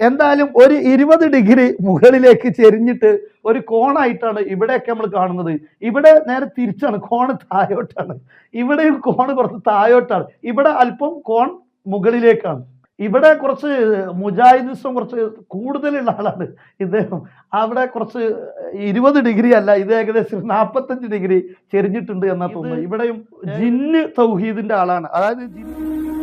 എന്തായാലും ഒരു ഇരുപത് ഡിഗ്രി മുകളിലേക്ക് ചെരിഞ്ഞിട്ട് ഒരു കോണായിട്ടാണ് ഇവിടെയൊക്കെ നമ്മൾ കാണുന്നത്. ഇവിടെ നേരെ തിരിച്ചാണ് കോണ് താഴോട്ടാണ്. ഇവിടെ കോണ് കുറച്ച് താഴോട്ടാണ്. ഇവിടെ അല്പം കോൺ മുകളിലേക്കാണ്. ഇവിടെ കുറച്ച് മുജാഹിദിസം കുറച്ച് കൂടുതലുള്ള ആളാണ് ഇദ്ദേഹം. അവിടെ കുറച്ച് ഇരുപത് ഡിഗ്രി അല്ല ഇത് ഏകദേശം നാൽപ്പത്തഞ്ച് ഡിഗ്രി ചെരിഞ്ഞിട്ടുണ്ട് എന്നാ തോന്നുന്നത്. ഇവിടെയും ജിന്ന് തൗഹീദിന്റെ ആളാണ്. അതായത് ജിന്ന്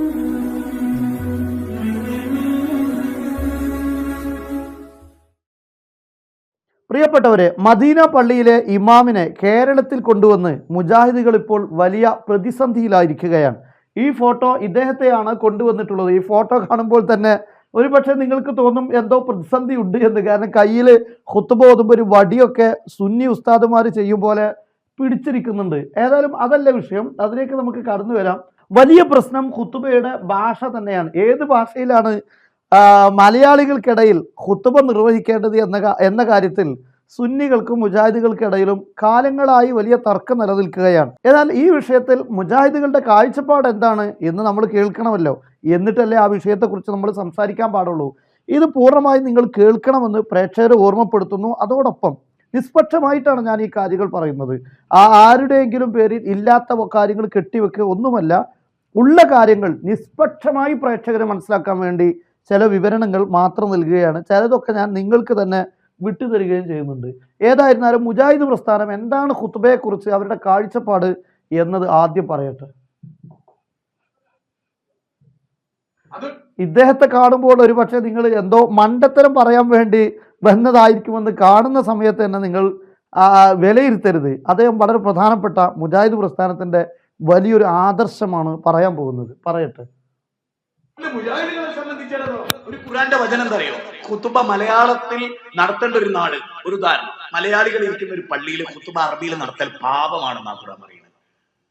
പ്രിയപ്പെട്ടവരെ മദീന പള്ളിയിലെ ഇമാമിനെ കേരളത്തിൽ കൊണ്ടുവന്ന് മുജാഹിദികൾ ഇപ്പോൾ വലിയ പ്രതിസന്ധിയിലായിരിക്കുകയാണ്. ഈ ഫോട്ടോ ഇദ്ദേഹത്തെയാണ് കൊണ്ടുവന്നിട്ടുള്ളത്. ഈ ഫോട്ടോ കാണുമ്പോൾ തന്നെ ഒരുപക്ഷെ നിങ്ങൾക്ക് തോന്നും എന്തോ പ്രതിസന്ധി ഉണ്ട് എന്ന്. കാരണം കയ്യിൽ ഹുത്തുബ ഒരു വടിയൊക്കെ സുന്നി ഉസ്താദുമാർ ചെയ്യും പോലെ പിടിച്ചിരിക്കുന്നുണ്ട്. ഏതായാലും അതല്ല വിഷയം. അതിലേക്ക് നമുക്ക് കടന്നു വരാം വലിയ പ്രശ്നം ഖുത്തുബയുടെ ഭാഷ തന്നെയാണ്. ഏത് ഭാഷയിലാണ് മലയാളികൾക്കിടയിൽ ഹുത്തുബ നിർവഹിക്കേണ്ടത് എന്ന എന്ന കാര്യത്തിൽ സുന്നികൾക്കും മുജാഹിദുകൾക്കിടയിലും കാലങ്ങളായി വലിയ തർക്കം നിലനിൽക്കുകയാണ്. എന്നാൽ ഈ വിഷയത്തിൽ മുജാഹിദുകളുടെ കാഴ്ചപ്പാട് എന്താണ് എന്ന് നമ്മൾ കേൾക്കണമല്ലോ. എന്നിട്ടല്ലേ ആ വിഷയത്തെക്കുറിച്ച് നമ്മൾ സംസാരിക്കാൻ പാടുള്ളൂ. ഇത് പൂർണമായി നിങ്ങൾ കേൾക്കണമെന്ന് പ്രേക്ഷകരെ ഓർമ്മപ്പെടുത്തുന്നു. അതോടൊപ്പം നിഷ്പക്ഷമായിട്ടാണ് ഞാൻ ഈ കാര്യങ്ങൾ പറയുന്നത്. ആ ആരുടെയെങ്കിലും പേരിൽ ഇല്ലാത്ത കാര്യങ്ങൾ കെട്ടിവെക്കുക ഒന്നുമല്ല ഉള്ള കാര്യങ്ങൾ നിഷ്പക്ഷമായി പ്രേക്ഷകരെ മനസ്സിലാക്കാൻ വേണ്ടി ചില വിവരണങ്ങൾ മാത്രം നൽകുകയാണ്. ചിലതൊക്കെ ഞാൻ നിങ്ങൾക്ക് തന്നെ വിട്ടു തരികയും ചെയ്യുന്നുണ്ട്. ഏതായിരുന്നാലും മുജാഹിദ് പ്രസ്ഥാനം എന്താണ് ഖുത്ബയെക്കുറിച്ച് അവരുടെ കാഴ്ചപ്പാട് എന്നത് ആദ്യം പറയട്ടെ. ഇദ്ദേഹത്തെ കാണുമ്പോൾ ഒരു പക്ഷേ നിങ്ങൾ എന്തോ മണ്ടത്തരം പറയാൻ വേണ്ടി വന്നതായിരിക്കുമെന്ന് കാണുന്ന സമയത്ത് തന്നെ നിങ്ങൾ വിലയിരുത്തരുത്. അദ്ദേഹം വളരെ പ്രധാനപ്പെട്ട മുജാഹിദ് പ്രസ്ഥാനത്തിന്റെ വലിയൊരു ആദർശമാണ് പറയാൻ പോകുന്നത്. പറയട്ടെ. ഒരു ഖുറാന്റെ വചനം എന്തറിയോ? ഖുത്തുബ മലയാളത്തിൽ നടത്തേണ്ട ഒരു നാട് ഒരു ഉദാഹരണം. മലയാളികൾ ഇരിക്കുന്ന ഒരു പള്ളിയിൽ ഖുത്തുബ അറബിയിൽ നടത്തൽ പാപമാണെന്നാണ് ഖുറാൻ പറയുന്നത്.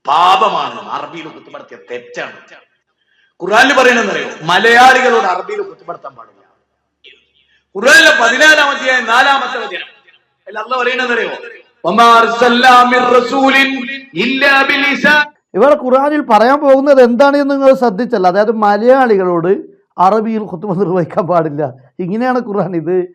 പാപമാണ്. അറബിയിൽ ഖുത്തുബ നടത്തിയ തെറ്റാണ്. ഖുറാനിൽ പറയുന്നത് അറിയോ മലയാളികളോട് അറബിയിൽ ഖുത്തുബ നടത്താൻ പാടില്ല. ഖുറാനിലെ പതിനാലാം അധ്യായം നാലാമത്തെ വചനം. അല്ല ബിലിസാൻ ഇവിടെ ഖുർആനിൽ പറയാൻ പോകുന്നത് എന്താണെന്ന് നിങ്ങൾ ശ്രദ്ധിച്ചല്ല. അതായത് മലയാളികളോട് അറബിയിൽ ഖുത്തുബ നിർവഹിക്കാൻ പാടില്ല. ഇങ്ങനെയാണ് ഖുർആൻ. ഇത്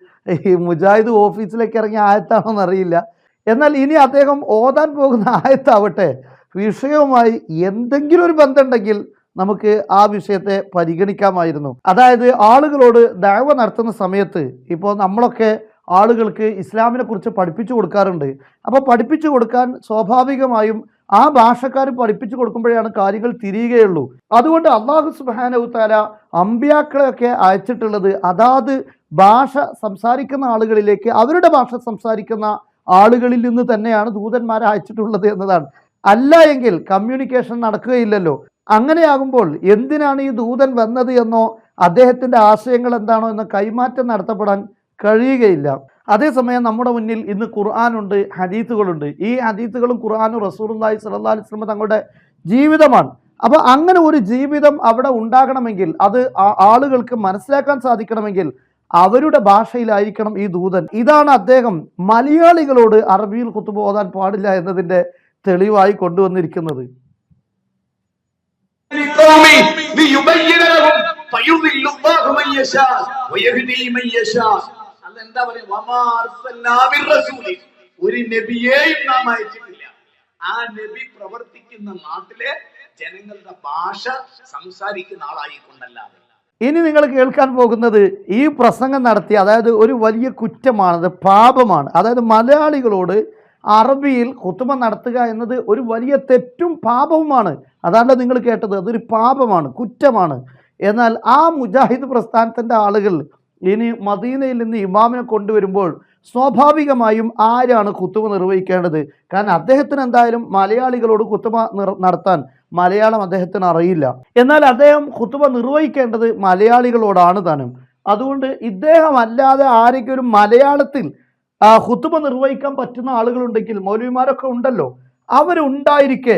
ഈ മുജാഹിദ് ഓഫീസിലേക്ക് ഇറങ്ങിയ ആയത്താണോന്ന് അറിയില്ല. എന്നാൽ ഇനി അദ്ദേഹം ഓതാൻ പോകുന്ന ആയത്താവട്ടെ. വിഷയവുമായി എന്തെങ്കിലും ഒരു ബന്ധമുണ്ടെങ്കിൽ നമുക്ക് ആ വിഷയത്തെ പരിഗണിക്കാമായിരുന്നു. അതായത് ആളുകളോട് ദയവ നടത്തുന്ന സമയത്ത് ഇപ്പോൾ നമ്മളൊക്കെ ആളുകൾക്ക് ഇസ്ലാമിനെ കുറിച്ച് പഠിപ്പിച്ചു കൊടുക്കാറുണ്ട്. അപ്പോൾ പഠിപ്പിച്ചു കൊടുക്കാൻ സ്വാഭാവികമായും ആ ഭാഷക്കാർ പഠിപ്പിച്ചു കൊടുക്കുമ്പോഴാണ് കാര്യങ്ങൾ തിരിയുകയുള്ളൂ. അതുകൊണ്ട് അള്ളാഹു സുബാനവുത്താല അമ്പ്യാക്കളെയൊക്കെ അയച്ചിട്ടുള്ളത് അതാത് ഭാഷ സംസാരിക്കുന്ന ആളുകളിലേക്ക് അവരുടെ ഭാഷ സംസാരിക്കുന്ന ആളുകളിൽ നിന്ന് തന്നെയാണ് ദൂതന്മാരെ അയച്ചിട്ടുള്ളത് എന്നതാണ്. അല്ല എങ്കിൽ കമ്മ്യൂണിക്കേഷൻ നടക്കുകയില്ലല്ലോ. അങ്ങനെയാകുമ്പോൾ എന്തിനാണ് ഈ ദൂതൻ വന്നത് എന്നോ അദ്ദേഹത്തിന്റെ ആശയങ്ങൾ എന്താണോ എന്ന് കൈമാറ്റം നടത്തപ്പെടാൻ കഴിയുകയില്ല അതേസമയം നമ്മുടെ മുന്നിൽ ഇന്ന് ഖുർആാനുണ്ട് ഹദീത്തുകളുണ്ട് ഈ ഹദീത്തുകളും ഖുർആാനും റസൂലുള്ളാഹി സ്വല്ലല്ലാഹി അലൈഹി വസല്ലം തങ്ങളുടെ ജീവിതമാണ് അപ്പോൾ അങ്ങനെ ഒരു ജീവിതം അവിടെ ഉണ്ടാകണമെങ്കിൽ അത് ആ- ആളുകൾക്ക് മനസ്സിലാക്കാൻ സാധിക്കണമെങ്കിൽ അവരുടെ ഭാഷയിലായിരിക്കണം ഈ ദൂതൻ ഇതാണ് അദ്ദേഹം മലയാളികളോട് അറബിയിൽ കുത്തുബ ഓതാൻ പാടില്ല എന്നതിന്റെ തെളിവായി കൊണ്ടുവന്നിരിക്കുന്നത് لقوم ليبين لهم فيضل الله من يشاء ويهدي من يشاء അല്ല എന്താ പറയുക. ഒരു നബിയെയും നാം അയച്ചിട്ടില്ല. ആ നബി പ്രവർത്തിക്കുന്ന നാട്ടിലെ ജനങ്ങളുടെ ഭാഷ സംസാരിക്കുന്ന ആളായിക്കൊണ്ടല്ലാതെ. ഇനി നിങ്ങൾ കേൾക്കാൻ പോകുന്നത് ഈ പ്രസംഗം നടത്തി അതായത് ഒരു വലിയ കുറ്റമാണത് പാപമാണ്. അതായത് മലയാളികളോട് അറബിയിൽ കുത്തുമ നടത്തുക എന്നത് ഒരു വലിയ തെറ്റും പാപവുമാണ്. അതല്ല നിങ്ങൾ കേട്ടത് അതൊരു പാപമാണ് കുറ്റമാണ്. എന്നാൽ ആ മുജാഹിദ് പ്രസ്ഥാനത്തിന്റെ ആളുകൾ ഇനി മദീനയിൽ നിന്ന് ഇമാമിനെ കൊണ്ടുവരുമ്പോൾ സ്വാഭാവികമായും ആരാണ് കുത്തുമ നിർവഹിക്കേണ്ടത്? കാരണം അദ്ദേഹത്തിന് എന്തായാലും മലയാളികളോട് കുത്തുമ നടത്താൻ മലയാളം അദ്ദേഹത്തിന് അറിയില്ല. എന്നാൽ അദ്ദേഹം കുത്തുമ നിർവഹിക്കേണ്ടത് മലയാളികളോടാണ് താനും. അതുകൊണ്ട് ഇദ്ദേഹം അല്ലാതെ ആരെങ്കിലും മലയാളത്തിൽ കുത്തുമ നിർവഹിക്കാൻ പറ്റുന്ന ആളുകളുണ്ടെങ്കിൽ മൗലവിമാരൊക്കെ ഉണ്ടല്ലോ. അവരുണ്ടായിരിക്കെ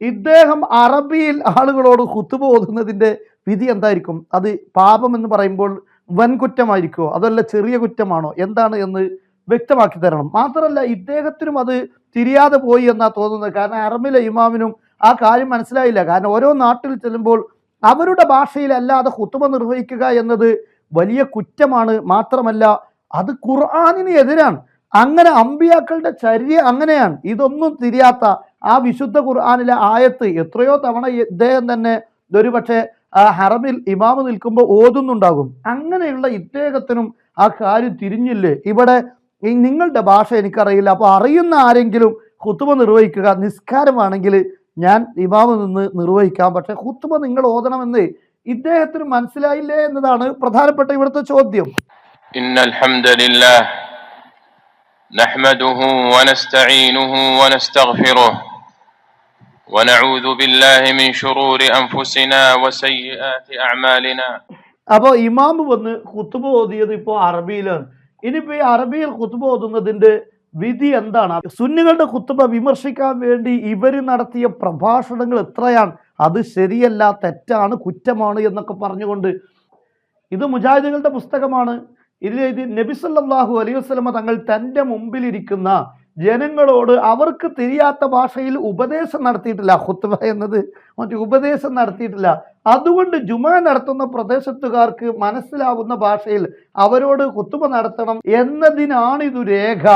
ഇദ്ദേഹം അറബിയിൽ ആളുകളോട് ഖുത്തുബ ഓതുന്നതിന്റെ വിധി എന്തായിരിക്കും? അത് പാപമെന്ന് പറയുമ്പോൾ വൻ കുറ്റമായിരിക്കുമോ അതല്ല ചെറിയ കുറ്റമാണോ? എന്താണ് എന്ന് വ്യക്തമാക്കി തരണം. മാത്രമല്ല ഇദ്ദേഹത്തിനും അത് തിരിയാതെ പോയി എന്നാ തോന്നുന്നത്. കാരണം അറബിലെ ഇമാമിനും ആ കാര്യം മനസ്സിലായില്ല. കാരണം ഓരോ നാട്ടിൽ ചെല്ലുമ്പോൾ അവരുടെ ഭാഷയിലല്ലാതെ ഹുത്തുമ നിർവഹിക്കുക എന്നത് വലിയ കുറ്റമാണ്. മാത്രമല്ല അത് ഖുർആാനിന് എതിരാണ്. അങ്ങനെ അമ്പിയാക്കളുടെ ചര്യ അങ്ങനെയാണ്. ഇതൊന്നും തിരിയാത്ത ആ വിശുദ്ധ ഖുർആാനിലെ ആയത്ത് എത്രയോ തവണ ഇദ്ദേഹം തന്നെ ഒരുപക്ഷെ ആ ഹറമിൽ ഇമാമ് നിൽക്കുമ്പോൾ ഓതുന്നുണ്ടാകും. അങ്ങനെയുള്ള ഇദ്ദേഹത്തിനും ആ കാര്യം തിരിഞ്ഞില്ലേ? ഇവിടെ നിങ്ങളുടെ ഭാഷ എനിക്കറിയില്ല. അപ്പോൾ അറിയുന്ന ആരെങ്കിലും ഹുത്തുമ നിർവഹിക്കുക നിസ്കാരമാണെങ്കിൽ ഞാൻ ഇമാമ് നിന്ന് നിർവഹിക്കാം. പക്ഷേ ഹുത്തുമ നിങ്ങൾ ഓതണമെന്ന് ഇദ്ദേഹത്തിന് മനസ്സിലായില്ലേ എന്നതാണ് പ്രധാനപ്പെട്ട ഇവിടുത്തെ ചോദ്യം. നഹ്മദുഹു വനസ്തഈനുഹു വനസ്തഗ്ഫിറുഹു ونعوذ بالله من شرور أنفسنا وسيئات أعمالنا അപ്പോൾ ഇമാമ് വന്ന് കുത്തുബ ഓതിയത് ഇപ്പോൾ അറബിയിലാണ് ഇനിയിപ്പോൾ ഈ അറബിയിൽ കുത്തുബ ഓതുന്നതിന്റെ വിധി എന്താണ് സുന്നികളുടെ കുത്തുബ വിമർശിക്കാൻ വേണ്ടി ഇവർ നടത്തിയ പ്രഭാഷണങ്ങൾ എത്രയാണ് അത് ശരിയല്ല തെറ്റാണ് കുറ്റമാണ് എന്നൊക്കെ പറഞ്ഞുകൊണ്ട് ഇത് മുജാഹിദുകളുടെ പുസ്തകമാണ് ഇതിൽ ഇത് നബി സല്ലല്ലാഹു അലൈഹി വസല്ലമ തങ്ങൾ തൻ്റെ മുമ്പിലിരിക്കുന്ന ജനങ്ങളോട് അവർക്ക് തിരിയാത്ത ഭാഷയിൽ ഉപദേശം നടത്തിയിട്ടില്ല. ഹുത്തുബ എന്നത് മറ്റു ഉപദേശം നടത്തിയിട്ടില്ല. അതുകൊണ്ട് ജുമാ നടത്തുന്ന പ്രദേശത്തുകാർക്ക് മനസ്സിലാവുന്ന ഭാഷയിൽ അവരോട് കുത്തുബ നടത്തണം എന്നതിനാണ് ഇത് രേഖ.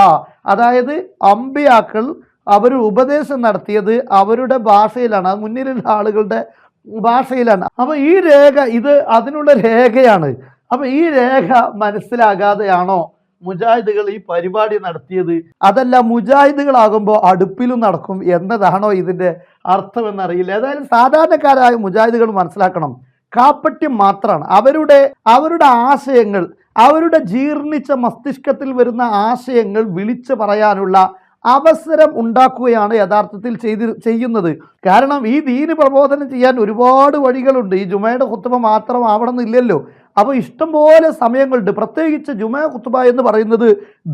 അതായത് അമ്പിയാക്കൾ അവർ ഉപദേശം നടത്തിയത് അവരുടെ ഭാഷയിലാണ്. മുന്നിലുള്ള ആളുകളുടെ ഭാഷയിലാണ്. അപ്പോൾ ഈ രേഖ ഇത് അതിനുള്ള രേഖയാണ്. അപ്പോൾ ഈ രേഖ മനസ്സിലാകാതെയാണോ മുജാഹിദുകൾ ഈ പരിപാടി നടത്തിയത്. അതല്ല മുജാഹിദുകളാകുമ്പോൾ അടുപ്പിലും നടക്കും എന്നതാണോ ഇതിന്റെ അർത്ഥമെന്നറിയില്ല. ഏതായാലും സാധാരണക്കാരായ മുജാഹിദുകൾ മനസ്സിലാക്കണം. കാപ്പട്യം മാത്രമാണ്. അവരുടെ അവരുടെ ആശയങ്ങൾ അവരുടെ ജീർണിച്ച മസ്തിഷ്കത്തിൽ വരുന്ന ആശയങ്ങൾ വിളിച്ചു പറയാനുള്ള അവസരം ഉണ്ടാക്കുകയാണ് യഥാർത്ഥത്തിൽ ചെയ്ത് ചെയ്യുന്നത്. കാരണം ഈ ദീന് പ്രബോധനം ചെയ്യാൻ ഒരുപാട് വഴികളുണ്ട്. ഈ ജുമയുടെ കുത്തുമ മാത്രം ആവണമെന്നില്ലല്ലോ. അപ്പോൾ ഇഷ്ടംപോലെ സമയങ്ങളുണ്ട്. പ്രത്യേകിച്ച് ജുമാ കുത്തുബ എന്ന് പറയുന്നത്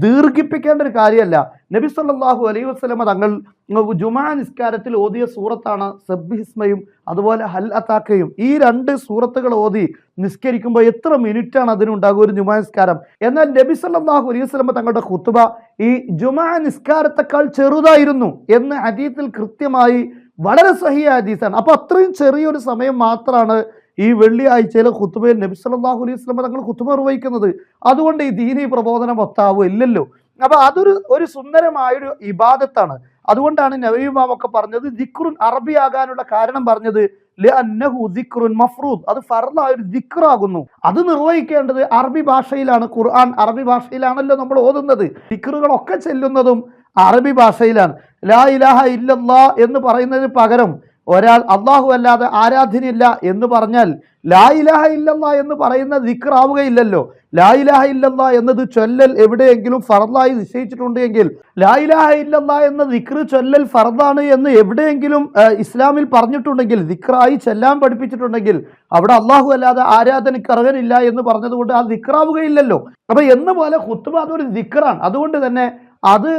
ദീർഘിപ്പിക്കേണ്ട ഒരു കാര്യമല്ല. നബി സല്ലാഹു അലൈഹി വസ്ലമ തങ്ങൾ ജുമാ നിസ്കാരത്തിൽ ഓതിയ സൂറത്താണ് സബ്ഹിസ്മയും അതുപോലെ ഹൽ അത്താക്കയും. ഈ രണ്ട് സൂറത്തുകൾ ഓതി നിസ്കരിക്കുമ്പോൾ എത്ര മിനിറ്റാണ് അതിനുണ്ടാകുക ഒരു ജുമാ നിസ്കാരം? എന്നാൽ നബി സല്ലാഹു അലൈഹി വസ്ലമ തങ്ങളുടെ കുത്തുബ ഈ ജുമാ നിസ്കാരത്തെക്കാൾ ചെറുതായിരുന്നു എന്ന് ഹദീത്തിൽ കൃത്യമായി വളരെ സഹിയ ഹദീസാണ്. അപ്പോൾ അത്രയും ചെറിയൊരു സമയം മാത്രമാണ് ഈ വെള്ളിയാഴ്ചയിലെ ഖുത്തുബയിൽ നബി സല്ലല്ലാഹു അലൈഹി വസല്ലമ തങ്ങൾ ഖുത്തുബ നിർവഹിക്കുന്നത്. അതുകൊണ്ട് ഈ ദീനി പ്രബോധനം ഒത്താവോ ഇല്ലല്ലോ. അപ്പൊ അതൊരു ഒരു സുന്ദരമായൊരു ഇബാദത്താണ്. അതുകൊണ്ടാണ് നവീമാമൊക്കെ പറഞ്ഞത് ദിക്റുൻ അറബി ആകാനുള്ള കാരണം പറഞ്ഞത് ദിക്റുൻ അത് ഫർലായ ഒരു ദിക്റാകുന്നു. അത് നിർവഹിക്കേണ്ടത് അറബി ഭാഷയിലാണ്. ഖുർആൻ അറബി ഭാഷയിലാണല്ലോ നമ്മൾ ഓതുന്നത്. ദിക്റുകളൊക്കെ ചെല്ലുന്നതും അറബി ഭാഷയിലാണ്. ലാ ഇലാഹ ഇല്ലല്ലാ എന്ന് പറയുന്നതിന് പകരം ഒരാൾ അള്ളാഹു അല്ലാതെ ആരാധനയില്ല എന്ന് പറഞ്ഞാൽ ലായിലാഹ ഇല്ലല്ല എന്ന് പറയുന്ന ദിക്റാവുകയില്ലല്ലോ. ലായിലാഹ ഇല്ലല്ല എന്നത് ചൊല്ലൽ എവിടെയെങ്കിലും ഫറദായി നിശ്ചയിച്ചിട്ടുണ്ട് എങ്കിൽ ലാ ഇലാഹ ഇല്ലല്ല എന്ന ദിക്റ് ചൊല്ലൽ ഫറദാണ് എന്ന് എവിടെയെങ്കിലും ഇസ്ലാമിൽ പറഞ്ഞിട്ടുണ്ടെങ്കിൽ ദിക്റായി ചൊല്ലാൻ പഠിപ്പിച്ചിട്ടുണ്ടെങ്കിൽ അവിടെ അള്ളാഹു അല്ലാതെ ആരാധനയ്ക്ക് അർഹനില്ല എന്ന് പറഞ്ഞതുകൊണ്ട് ആ ദിക്റാവുകയില്ലല്ലോ. അപ്പൊ എന്ന പോലെ ഹുത്തുബ അതൊരു ദിക്റാണ്. അതുകൊണ്ട് തന്നെ അത്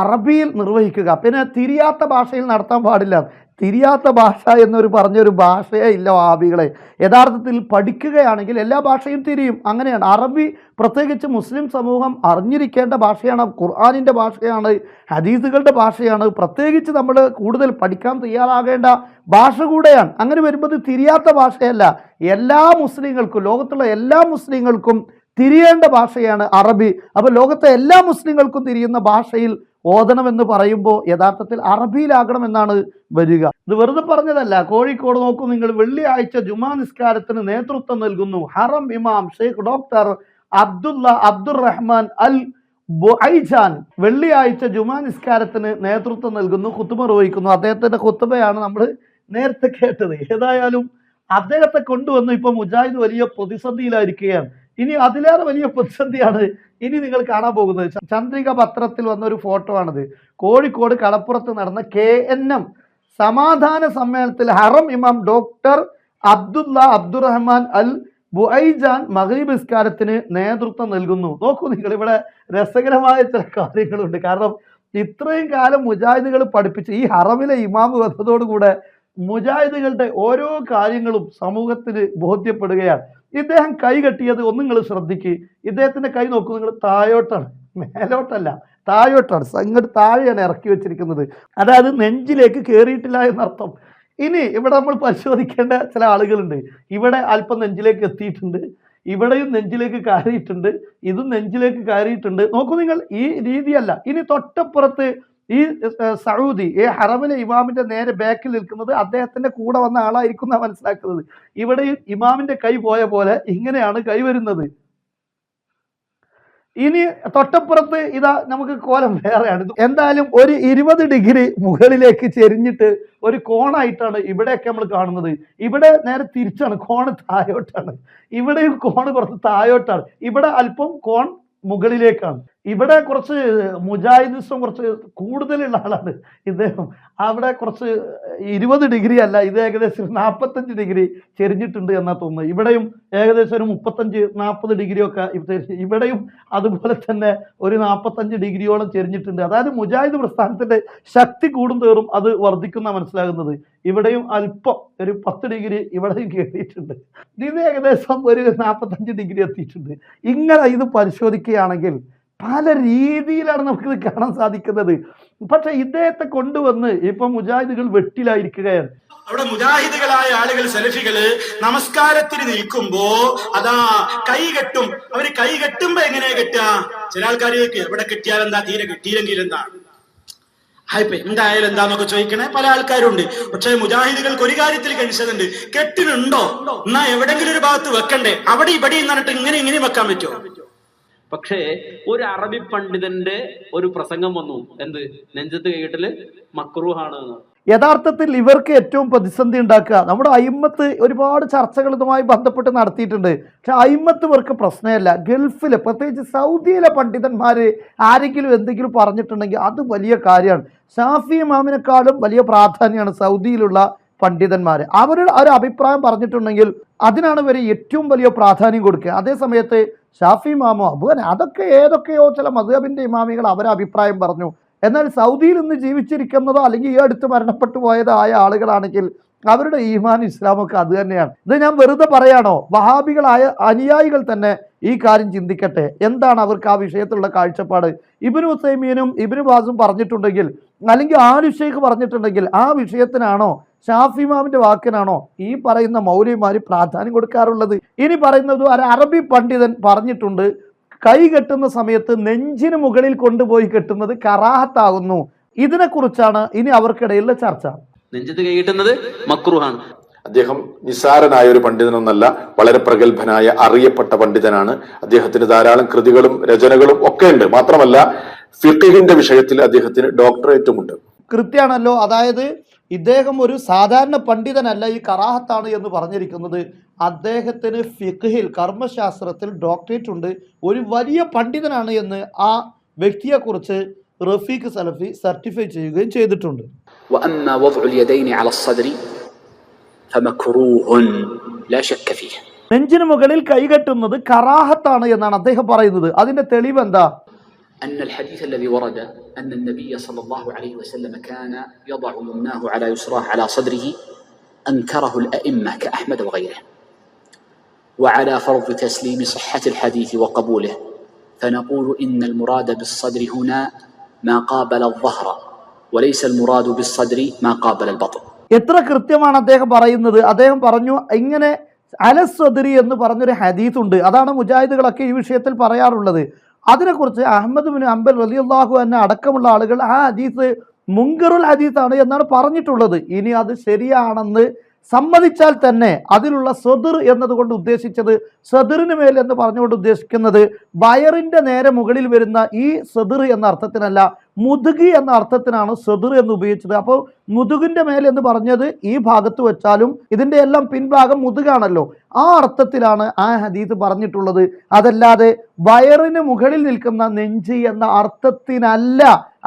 അറബിയിൽ നിർവഹിക്കുക. പിന്നെ തിരിയാത്ത ഭാഷയിൽ നടത്താൻ പാടില്ല. തിരിയാത്ത ഭാഷ എന്നൊരു പറഞ്ഞൊരു ഭാഷയേ ഇല്ല വാബികളെ യഥാർത്ഥത്തിൽ പഠിക്കുകയാണെങ്കിൽ എല്ലാ ഭാഷയും തിരിയും. അങ്ങനെയാണ്. അറബി പ്രത്യേകിച്ച് മുസ്ലിം സമൂഹം അറിഞ്ഞിരിക്കേണ്ട ഭാഷയാണ് ഖുർആാനിന്റെ ഭാഷയാണ് ഹദീസുകളുടെ ഭാഷയാണ്. പ്രത്യേകിച്ച് നമ്മൾ കൂടുതൽ പഠിക്കാൻ തയ്യാറാകേണ്ട ഭാഷ കൂടെയാണ്. അങ്ങനെ വരുമ്പോൾ തിരിയാത്ത ഭാഷയല്ല. എല്ലാ മുസ്ലിങ്ങൾക്കും ലോകത്തുള്ള എല്ലാ മുസ്ലിങ്ങൾക്കും തിരിയേണ്ട ഭാഷയാണ് അറബി. അപ്പോൾ ലോകത്തെ എല്ലാ മുസ്ലിങ്ങൾക്കും തിരിയുന്ന ഭാഷയിൽ ഓതണമെന്ന് പറയുമ്പോൾ യഥാർത്ഥത്തിൽ അറബിയിലാകണം എന്നാണ് വരിക. ഇത് വെറുതെ പറഞ്ഞതല്ല. കോഴിക്കോട് നോക്കൂ നിങ്ങൾ വെള്ളിയാഴ്ച ജുമാ നിസ്കാരത്തിന് നേതൃത്വം നൽകുന്നു. ഹറം ഇമാം Sheikh doctor Abdullah Abdurrahman Al Buaijan വെള്ളിയാഴ്ച ജുമാ നിസ്കാരത്തിന് നേതൃത്വം നൽകുന്നു കുത്തുമ നിർവഹിക്കുന്നു. അദ്ദേഹത്തിന്റെ കുത്തുമയാണ് നമ്മൾ നേരത്തെ കേട്ടത്. ഏതായാലും അദ്ദേഹത്തെ കൊണ്ടുവന്ന്. ഇപ്പൊ മുജാഹിദ് വലിയ പ്രതിസന്ധിയിലായിരിക്കുകയാണ്. ഇനി അതിലേറെ വലിയ പ്രതിസന്ധിയാണ് ഇനി നിങ്ങൾ കാണാൻ പോകുന്നത് ചന്ദ്രിക പത്രത്തിൽ വന്ന ഒരു ഫോട്ടോ ആണിത്. കോഴിക്കോട് കടപ്പുറത്ത് നടന്ന കെ എൻ എം സമാധാന സമ്മേളനത്തിൽ ഹറം ഇമാം doctor Abdullah Abdurrahman Al Buaijan മഗ്രിബ് നിസ്കാരത്തിന് നേതൃത്വം നൽകുന്നു. നോക്കൂ നിങ്ങൾ ഇവിടെ രസകരമായ ചില കാര്യങ്ങളുണ്ട്. കാരണം ഇത്രയും കാലം മുജാഹിദുകൾ പഠിപ്പിച്ച് ഈ ഹറമിലെ ഇമാമ് വന്നതോടുകൂടെ മുജാഹിദുകളുടെ ഓരോ കാര്യങ്ങളും സമൂഹത്തിന് ബോധ്യപ്പെടുകയാണ്. ഇദ്ദേഹം കൈ കെട്ടിയത് ഒന്ന് നിങ്ങൾ ശ്രദ്ധിക്ക്. ഇദ്ദേഹത്തിന്റെ കൈ നോക്കൂ നിങ്ങൾ താഴോട്ടാണ്. മേലോട്ടല്ല താഴോട്ടാണ്. ഇങ്ങോട്ട് താഴെയാണ് ഇറക്കി വെച്ചിരിക്കുന്നത്. അതായത് നെഞ്ചിലേക്ക് കയറിയിട്ടില്ല എന്നർത്ഥം. ഇനി ഇവിടെ നമ്മൾ പരിശോധിക്കേണ്ട ചില ആളുകളുണ്ട്. ഇവിടെ അല്പം നെഞ്ചിലേക്ക് എത്തിയിട്ടുണ്ട്. ഇവിടെയും നെഞ്ചിലേക്ക് കയറിയിട്ടുണ്ട്. ഇതും നെഞ്ചിലേക്ക് കയറിയിട്ടുണ്ട്. നോക്കൂ നിങ്ങൾ ഈ രീതിയല്ല. ഇനി തൊട്ടപ്പുറത്ത് ഈ സൗദി ഈ ഹറമിലെ ഇമാമിന്റെ നേരെ ബാക്കിൽ നിൽക്കുന്നത് അദ്ദേഹത്തിന്റെ കൂടെ വന്ന ആളായിരിക്കും എന്നാ മനസ്സിലാക്കുന്നത്. ഇവിടെ ഇമാമിന്റെ കൈ പോയ പോലെ ഇങ്ങനെയാണ് കൈ വരുന്നത്. ഇനി തൊട്ടപ്പുറത്ത് ഇതാ നമുക്ക് കോലം വേറെയാണ്. എന്തായാലും ഒരു ഇരുപത് ഡിഗ്രി മുകളിലേക്ക് ചെരിഞ്ഞിട്ട് ഒരു കോണായിട്ടാണ് ഇവിടെയൊക്കെ നമ്മൾ കാണുന്നത്. ഇവിടെ നേരെ തിരിച്ചാണ് കോണ് താഴോട്ടാണ്. ഇവിടെയും കോണ് കുറച്ച് താഴോട്ടാണ്. ഇവിടെ അല്പം കോൺ മുകളിലേക്കാണ്. ഇവിടെ കുറച്ച് മുജാഹിദിസം കുറച്ച് കൂടുതലുള്ള ആളാണ് ഇദ്ദേഹം. അവിടെ കുറച്ച് ഇരുപത് ഡിഗ്രി അല്ല ഇത് ഏകദേശം നാൽപ്പത്തഞ്ച് ഡിഗ്രി ചെരിഞ്ഞിട്ടുണ്ട് എന്നാ തോന്നുന്നത് ഇവിടെയും ഏകദേശം ഒരു മുപ്പത്തഞ്ച് നാൽപ്പത് ഡിഗ്രി ഒക്കെ ഇത് ഇവിടെയും അതുപോലെ തന്നെ ഒരു നാൽപ്പത്തഞ്ച് ഡിഗ്രിയോളം ചെരിഞ്ഞിട്ടുണ്ട്. അതായത് മുജാഹിദ് പ്രസ്ഥാനത്തിന്റെ ശക്തി കൂടുന്തോറും അത് വർദ്ധിക്കുന്ന മനസ്സിലാകുന്നത്. ഇവിടെയും അല്പം ഒരു പത്ത് ഡിഗ്രി ഇവിടെയും കയറിയിട്ടുണ്ട് ഇത് ഏകദേശം ഒരു നാൽപ്പത്തഞ്ച് ഡിഗ്രി എത്തിയിട്ടുണ്ട്. ഇങ്ങനെ ഇത് പരിശോധിക്കുകയാണെങ്കിൽ പല രീതിയിലാണ് നമുക്കിത് കാണാൻ സാധിക്കുന്നത്. പക്ഷെ ഇദ്ദേഹത്തെ കൊണ്ടുവന്ന് ഇപ്പൊ മുജാഹിദുകൾ വെട്ടിലായിരിക്കുകയാണ്. അവിടെ മുജാഹിദുകളായ ആളുകൾ സെലഫികൾ നമസ്കാരത്തിന് നിൽക്കുമ്പോ അതാ കൈ കെട്ടും. അവർ കൈ കെട്ടുമ്പോ എങ്ങനെയാ കെട്ടുക? ചില ആൾക്കാർ എവിടെ കെട്ടിയാൽ എന്താ തീരെ കെട്ടിയില്ലെങ്കിൽ എന്താ? ഇപ്പൊ എന്തായാലും എന്താന്നൊക്കെ ചോദിക്കണേ? പല ആൾക്കാരുണ്ട്. പക്ഷെ മുജാഹിദുകൾക്ക് ഒരു കാര്യത്തിൽ കഴിച്ചതുണ്ട് കെട്ടിനുണ്ടോ? എന്നാ എവിടെങ്കിലും ഒരു ഭാഗത്ത് വെക്കണ്ടേ? അവിടെ ഇവിടെ എന്നിട്ട് ഇങ്ങനെ ഇങ്ങനെ വെക്കാൻ പറ്റുമോ? പക്ഷേ ഒരു അറബി പണ്ഡിതന്റെ ഒരു പ്രസംഗം വന്നു. എന്ത്? നെഞ്ചത്ത് കൈകെട്ടൽ മക്രൂഹാണ് യഥാർത്ഥത്തിൽ ഇവർക്ക് ഏറ്റവും പ്രതിസന്ധി ഉണ്ടാക്കുക. നമ്മുടെ അയിമത്ത് ഒരുപാട് ചർച്ചകൾ ഇതുമായി ബന്ധപ്പെട്ട് നടത്തിയിട്ടുണ്ട്. പക്ഷെ അയിമത്ത് ഇവർക്ക് പ്രശ്നമല്ല. ഗൾഫിൽ പ്രത്യേകിച്ച് സൗദിയിലെ പണ്ഡിതന്മാർ ആരെങ്കിലും എന്തെങ്കിലും പറഞ്ഞിട്ടുണ്ടെങ്കിൽ അത് വലിയ കാര്യമാണ്. ഷാഫി ഇമാമിനെക്കാളും വലിയ പ്രാധാന്യമാണ് സൗദിയിലുള്ള പണ്ഡിതന്മാർ അവരുടെ ഒരു അഭിപ്രായം പറഞ്ഞിട്ടുണ്ടെങ്കിൽ അതിനാണ് ഇവർ ഏറ്റവും വലിയ പ്രാധാന്യം കൊടുക്കുക. അതേ സമയത്ത് ഷാഫി ഇമാമോ അബുവൻ അതൊക്കെ ഏതൊക്കെയോ ചില മധുഹബിന്റെ ഇമാമികൾ അവരെ അഭിപ്രായം പറഞ്ഞു. എന്നാൽ സൗദിയിൽ നിന്ന് ജീവിച്ചിരിക്കുന്നതോ അല്ലെങ്കിൽ ഈ അടുത്ത് മരണപ്പെട്ടു പോയതോ ആയ ആളുകളാണെങ്കിൽ അവരുടെ ഈമാൻ ഇസ്ലാമൊക്കെ അത് തന്നെയാണ്. ഇത് ഞാൻ വെറുതെ പറയാണോ? വഹാബികളായ അനുയായികൾ തന്നെ ഈ കാര്യം ചിന്തിക്കട്ടെ. എന്താണ് അവർക്ക് ആ വിഷയത്തിലുള്ള കാഴ്ചപ്പാട്? ഇബിനു ഹുസൈമീനും ഇബിനു ബാസും പറഞ്ഞിട്ടുണ്ടെങ്കിൽ അല്ലെങ്കിൽ ആലു ഷെയ്ഖ് പറഞ്ഞിട്ടുണ്ടെങ്കിൽ ആ വിഷയത്തിനാണോ ഷാഫി ഇമാമിന്റെ വാക്കിനാണോ ഈ പറയുന്ന മൗലിമാര് പ്രാധാന്യം കൊടുക്കാറുള്ളത്? ഇനി പറയുന്നത് ഒരു അറബി പണ്ഡിതൻ പറഞ്ഞിട്ടുണ്ട് കൈ കെട്ടുന്ന സമയത്ത് നെഞ്ചിന് മുകളിൽ കൊണ്ടുപോയി കെട്ടുന്നത് കറാഹത്താകുന്നു. ഇതിനെക്കുറിച്ചാണ് ഇനി അവർക്കിടയിലുള്ള ചർച്ച. നെഞ്ചത്ത് കൈകിട്ടുന്നത് മക്രൂഹാണ്. അദ്ദേഹം നിസ്സാരനായ ഒരു പണ്ഡിതനൊന്നല്ല വളരെ പ്രഗത്ഭനായ അറിയപ്പെട്ട പണ്ഡിതനാണ്. അദ്ദേഹത്തിന് ധാരാളം കൃതികളും രചനകളും ഒക്കെ ഉണ്ട്. മാത്രമല്ല ഫിഖിഹിന്റെ വിഷയത്തിൽ അദ്ദേഹത്തിന് ഡോക്ടറേറ്റുമുണ്ട്. കൃത്യമാണല്ലോ. അതായത് ഇദ്ദേഹം ഒരു സാധാരണ പണ്ഡിതനല്ല ഈ കറാഹത്താണ് എന്ന് പറഞ്ഞിരിക്കുന്നത്. അദ്ദേഹത്തിന് ഫിഖിൽ കർമ്മശാസ്ത്രത്തിൽ ഡോക്ടറേറ്റ് ഉണ്ട്. ഒരു വലിയ പണ്ഡിതനാണ് എന്ന് ആ വ്യക്തിയെക്കുറിച്ച് റഫീഖ് സലഫി സർട്ടിഫൈ ചെയ്യുകയും ചെയ്തിട്ടുണ്ട്. നെഞ്ചിന് മുകളിൽ കൈകെട്ടുന്നത് കറാഹത്താണ് എന്നാണ് അദ്ദേഹം പറയുന്നത്. അതിന്റെ തെളിവ് എന്താ? ان الحديث الذي ورد ان النبي صلى الله عليه وسلم كان يضع يمناه على يسراه على صدره انكره الائمه كاحمد وغيره وعلى فرض تسليم صحه الحديث وقبوله فنقول ان المراد بالصدر هنا ما قابل الظهر وليس المراد بالصدر ما قابل البطن എത്ര കൃത്യമാണ് അദ്ദേഹം പറയുന്നത് അദ്ദേഹം പറഞ്ഞു ഇങ്ങനെ അലസ്വദരി എന്ന് പറഞ്ഞൊരു ഹദീസ് ഉണ്ട് അതാണ് മുജാഹിദുകളൊക്കെ ഈ വിഷയത്തിൽ പറയാറുള്ളത് അതിനെക്കുറിച്ച് അഹമ്മദ് ബിൻ അംബൽ റലിയുള്ളാഹു എന്ന അടക്കമുള്ള ആളുകൾ ആ ഹദീസ് മുങ്കറുൽ ഹദീസാണ് എന്നാണ് പറഞ്ഞിട്ടുള്ളത്. ഇനി അത് ശരിയാണെന്ന് സമ്മതിച്ചാൽ തന്നെ അതിലുള്ള സദർ എന്നതുകൊണ്ട് ഉദ്ദേശിച്ചത് സദറിന് മേൽ എന്ന് പറഞ്ഞുകൊണ്ട് ഉദ്ദേശിക്കുന്നത് വയറിന്റെ നേരെ മുകളിൽ വരുന്ന ഈ സദർ എന്ന അർത്ഥത്തിനല്ല മുതുകി എന്ന അർത്ഥത്തിനാണ് സദർ എന്ന് ഉപയോഗിച്ചത്. അപ്പോൾ മുതുകിന്റെ മേൽ എന്ന് പറഞ്ഞത് ഈ ഭാഗത്ത് വെച്ചാലും ഇതിന്റെ എല്ലാം പിൻഭാഗം മുതുകാണല്ലോ. ആ അർത്ഥത്തിലാണ് ആ ഹദീസ് പറഞ്ഞിട്ടുള്ളത്. അതല്ലാതെ വയറിന് മുകളിൽ നിൽക്കുന്ന നെഞ്ച് എന്ന അർത്ഥത്തിനല്ല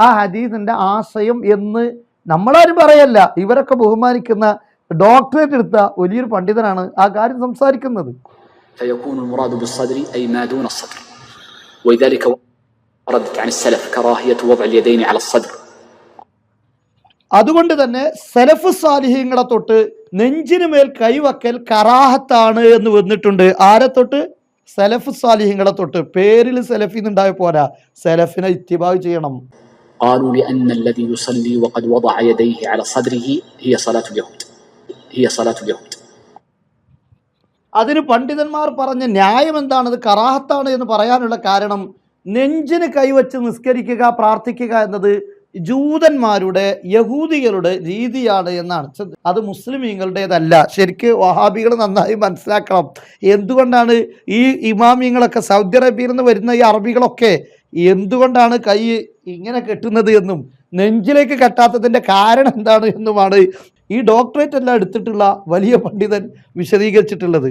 ആ ഹദീസിന്റെ ആശയം എന്ന് നമ്മളാരും പറയല്ല. ഇവരൊക്കെ ബഹുമാനിക്കുന്ന ഡോക്ടറേറ്റ് എടുത്ത വലിയൊരു പണ്ഡിതനാണ് ആ കാര്യം സംസാരിക്കുന്നത് فيكون المراد بالصدر أي ما دون الصدر ولذلك وردت عن السلف كراهية وضع اليدين على الصدر അതുകൊണ്ട് തന്നെ സലഫ് സാലിഹ്യങ്ങളെ തൊട്ട് നെഞ്ചിന് മേൽ കൈവക്കൽ കറാഹത്താണ് എന്ന് വന്നിട്ടുണ്ട് ആരെ തൊട്ട് സലഫ് സാലിഹ്യങ്ങളെ തൊട്ട് പേരിൽ സലഫി എന്നുണ്ടായ പോരാ സലഫിനെ ഇത്തിബാവ് ചെയ്യണം قالوا لأن الذي يصلي وقد وضع يديه على صدره هي صلاة اليهود ഹിയ സലാത്തു യഹൂദ് അതിന് പണ്ഡിതന്മാർ പറഞ്ഞ ന്യായം എന്താണ്? ഇത് കറാഹത്താണ് എന്ന് പറയാനുള്ള കാരണം നെഞ്ചിന് കൈവച്ച് നിസ്കരിക്കുക പ്രാർത്ഥിക്കുക എന്നത് ജൂതന്മാരുടെ യഹൂദികളുടെ രീതിയാണ് എന്നാണ്. അത് മുസ്ലിമീങ്ങളുടേതല്ല. ശരിക്ക് വഹാബികൾ നന്നായി മനസ്സിലാക്കണം. എന്തുകൊണ്ടാണ് ഈ ഇമാമിയങ്ങളൊക്കെ സൗദി അറേബ്യയിൽ നിന്ന് വരുന്ന ഈ അറബികളൊക്കെ എന്തുകൊണ്ടാണ് കൈ ഇങ്ങനെ കെട്ടുന്നത് എന്നും നെഞ്ചിലേക്ക് കെട്ടാത്തതിന്റെ കാരണം എന്താണ് എന്നുമാണ് ഈ ഡോക്ടറേറ്റ് എല്ലാം എടുത്തിട്ടുള്ള വലിയ പണ്ഡിതൻ വിശദീകരിച്ചിട്ടുള്ളത്.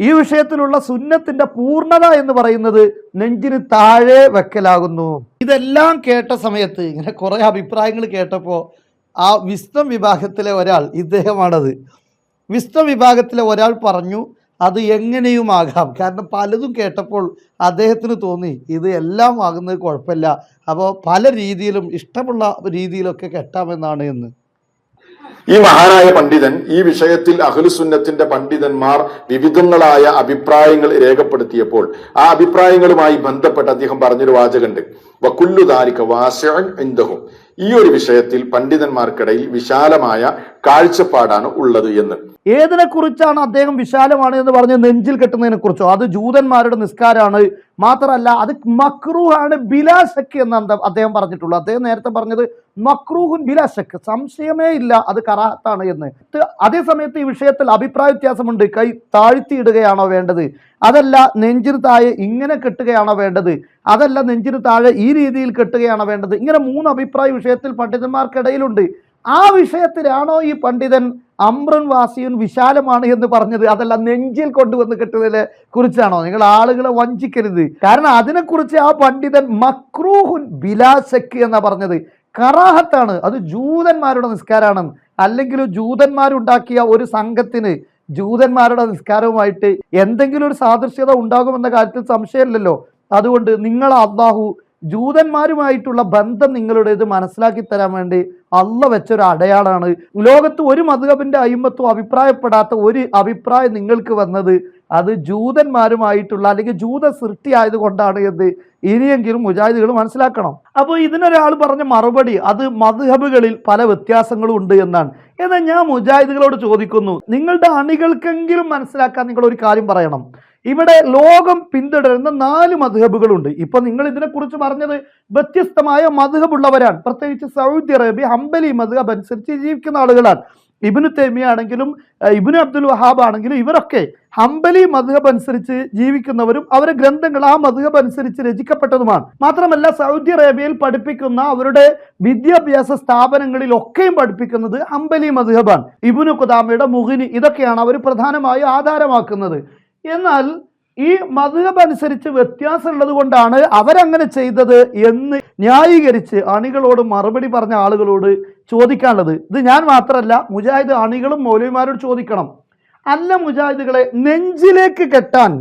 ഈ വിഷയത്തിലുള്ള സുന്നത്തിന്റെ പൂർണത എന്ന് പറയുന്നത് നെഞ്ചിന് താഴെ വെക്കലാകുന്നു. ഇതെല്ലാം കേട്ട സമയത്ത് ഇങ്ങനെ കുറേ അഭിപ്രായങ്ങൾ കേട്ടപ്പോൾ ആ വിസ്തം വിഭാഗത്തിലെ ഒരാൾ ഇദ്ദേഹമാണത്. വിസ്തം വിഭാഗത്തിലെ ഒരാൾ പറഞ്ഞു അത് എങ്ങനെയുമാകാം? കാരണം പലതും കേട്ടപ്പോൾ അദ്ദേഹത്തിന് തോന്നി ഇത് എല്ലാം ആകുന്നത് കുഴപ്പമില്ല. അപ്പോൾ പല രീതിയിലും ഇഷ്ടമുള്ള രീതിയിലൊക്കെ കെട്ടാമെന്നാണ് എന്ന്. ഈ മഹാനായ പണ്ഡിതൻ ഈ വിഷയത്തിൽ അഖിലുസുന്നത്തിന്റെ പണ്ഡിതന്മാർ വിവിധങ്ങളായ അഭിപ്രായങ്ങൾ രേഖപ്പെടുത്തിയപ്പോൾ ആ അഭിപ്രായങ്ങളുമായി ബന്ധപ്പെട്ട് അദ്ദേഹം പറഞ്ഞൊരു വാചകമുണ്ട്. വക്കുല്ലു ദാലിക വാസിഅൻ ഇൻദഹും. ഈ ഒരു വിഷയത്തിൽ പണ്ഡിതന്മാർക്കിടയിൽ വിശാലമായ കാഴ്ചപ്പാടാണ് ഉള്ളത് എന്ന്. ഏതിനെ കുറിച്ചാണ് അദ്ദേഹം വിശാലമാണ് എന്ന് പറഞ്ഞ് നെഞ്ചിൽ കെട്ടുന്നതിനെക്കുറിച്ചോ? അത് ജൂതന്മാരുടെ നിസ്കാരമാണ്. മാത്രമല്ല അത് മക്രൂഹാണ് ബിലാശക്ക് എന്ന് അദ്ദേഹം പറഞ്ഞിട്ടുള്ളൂ. അദ്ദേഹം നേരത്തെ പറഞ്ഞത് മക്രൂഹുൻ ബിലാശക്ക് സംശയമേ ഇല്ല അത് കറാത്താണ് എന്ന്. അതേസമയത്ത് അതേ സമയത്ത് ഈ വിഷയത്തിൽ അഭിപ്രായ വ്യത്യാസമുണ്ട്. കൈ താഴ്ത്തിയിടുകയാണോ വേണ്ടത്? അതല്ല നെഞ്ചിന് താഴെ ഇങ്ങനെ കെട്ടുകയാണോ വേണ്ടത്? അതല്ല നെഞ്ചിന് താഴെ ഈ രീതിയിൽ കെട്ടുകയാണോ വേണ്ടത്? ഇങ്ങനെ മൂന്ന് അഭിപ്രായ വിഷയത്തിൽ പണ്ഡിതന്മാർക്കിടയിലുണ്ട്. ആ വിഷയത്തിലാണോ ഈ പണ്ഡിതൻ അമ്രൻ വാസിയൻ വിശാലമാണ് എന്ന് പറഞ്ഞത് അതല്ല നെഞ്ചിൽ കൊണ്ടുവന്ന് കെട്ടുന്നതിനെ കുറിച്ചാണോ? നിങ്ങൾ ആളുകളെ വഞ്ചിക്കരുത്. കാരണം അതിനെക്കുറിച്ച് ആ പണ്ഡിതൻ മക്രൂഹുൻ ബിലാശക്ക് എന്നാ പറഞ്ഞത്. കറാഹത്താണ്. അത് ജൂതന്മാരുടെ നിസ്കാരമാണ്. അല്ലെങ്കിൽ ജൂതന്മാരുണ്ടാക്കിയ ഒരു സംഘത്തിന് ജൂതന്മാരുടെ നിസ്കാരവുമായിട്ട് എന്തെങ്കിലും ഒരു സാദൃശ്യത ഉണ്ടാകുമെന്ന കാര്യത്തിൽ സംശയമില്ലല്ലോ. അതുകൊണ്ട് നിങ്ങൾ അള്ളാഹു ജൂതന്മാരുമായിട്ടുള്ള ബന്ധം നിങ്ങളുടേത് മനസ്സിലാക്കി തരാൻ വേണ്ടി അള്ള വെച്ചൊരു അടയാളാണ്. ലോകത്ത് ഒരു മധുഹബിന്റെ അയിമത്വം അഭിപ്രായപ്പെടാത്ത ഒരു അഭിപ്രായം നിങ്ങൾക്ക് വന്നത് അത് ജൂതന്മാരുമായിട്ടുള്ള അല്ലെങ്കിൽ ജൂത സൃഷ്ടി ആയതുകൊണ്ടാണ് എന്ന് ഇനിയെങ്കിലും മുജാഹിദുകൾ മനസ്സിലാക്കണം. അപ്പോൾ ഇതിനൊരാൾ പറഞ്ഞ മറുപടി അത് മധുഹബുകളിൽ പല വ്യത്യാസങ്ങളും ഉണ്ട് എന്നാണ്. എന്നാൽ ഞാൻ മുജാഹിദുകളോട് ചോദിക്കുന്നു നിങ്ങളുടെ അണികൾക്കെങ്കിലും മനസ്സിലാക്കാൻ നിങ്ങൾ ഒരു കാര്യം പറയണം. ഇവിടെ ലോകം പിന്തുടരുന്ന നാല് മധുഹബുകളുണ്ട്. ഇപ്പൊ നിങ്ങൾ ഇതിനെക്കുറിച്ച് പറഞ്ഞത് വ്യത്യസ്തമായ മധുഹബുള്ളവരാണ്. പ്രത്യേകിച്ച് സൗദി അറേബ്യ ഹംബലി മധുഹബ് അനുസരിച്ച് ജീവിക്കുന്ന ആളുകളാണ്. ഇബിനു തേമിയ ആണെങ്കിലും ഇബ്നു അബ്ദുൽ വഹാബ് ആണെങ്കിലും ഇവരൊക്കെ ഹംബലി മധുഹബ് അനുസരിച്ച് ജീവിക്കുന്നവരും അവരുടെ ഗ്രന്ഥങ്ങൾ ആ മധുഹബ് അനുസരിച്ച് രചിക്കപ്പെട്ടതുമാണ്. മാത്രമല്ല സൗദി അറേബ്യയിൽ പഠിപ്പിക്കുന്ന അവരുടെ വിദ്യാഭ്യാസ സ്ഥാപനങ്ങളിൽ ഒക്കെയും പഠിപ്പിക്കുന്നത് ഹംബലി മധുഹബാണ്. ഇബുനു കുദാമയുടെ മുഹിനി ഇതൊക്കെയാണ് അവർ പ്രധാനമായും ആധാരമാക്കുന്നത്. എന്നാൽ ഈ മധുഹബ് അനുസരിച്ച് വ്യത്യാസമുള്ളത് കൊണ്ടാണ് അവരങ്ങനെ ചെയ്തത് എന്ന് ന്യായീകരിച്ച് അണികളോട് മറുപടി പറഞ്ഞ ആളുകളോട് ചോദിക്കാനുള്ളത്. ഇത് ഞാൻ മാത്രമല്ല മുജാഹിദ് അണികളും മൗലവിമാരോട് ചോദിക്കണം. അല്ല മുജാഹിദുകളെ നെഞ്ചിലേക്ക് കെട്ടാൻ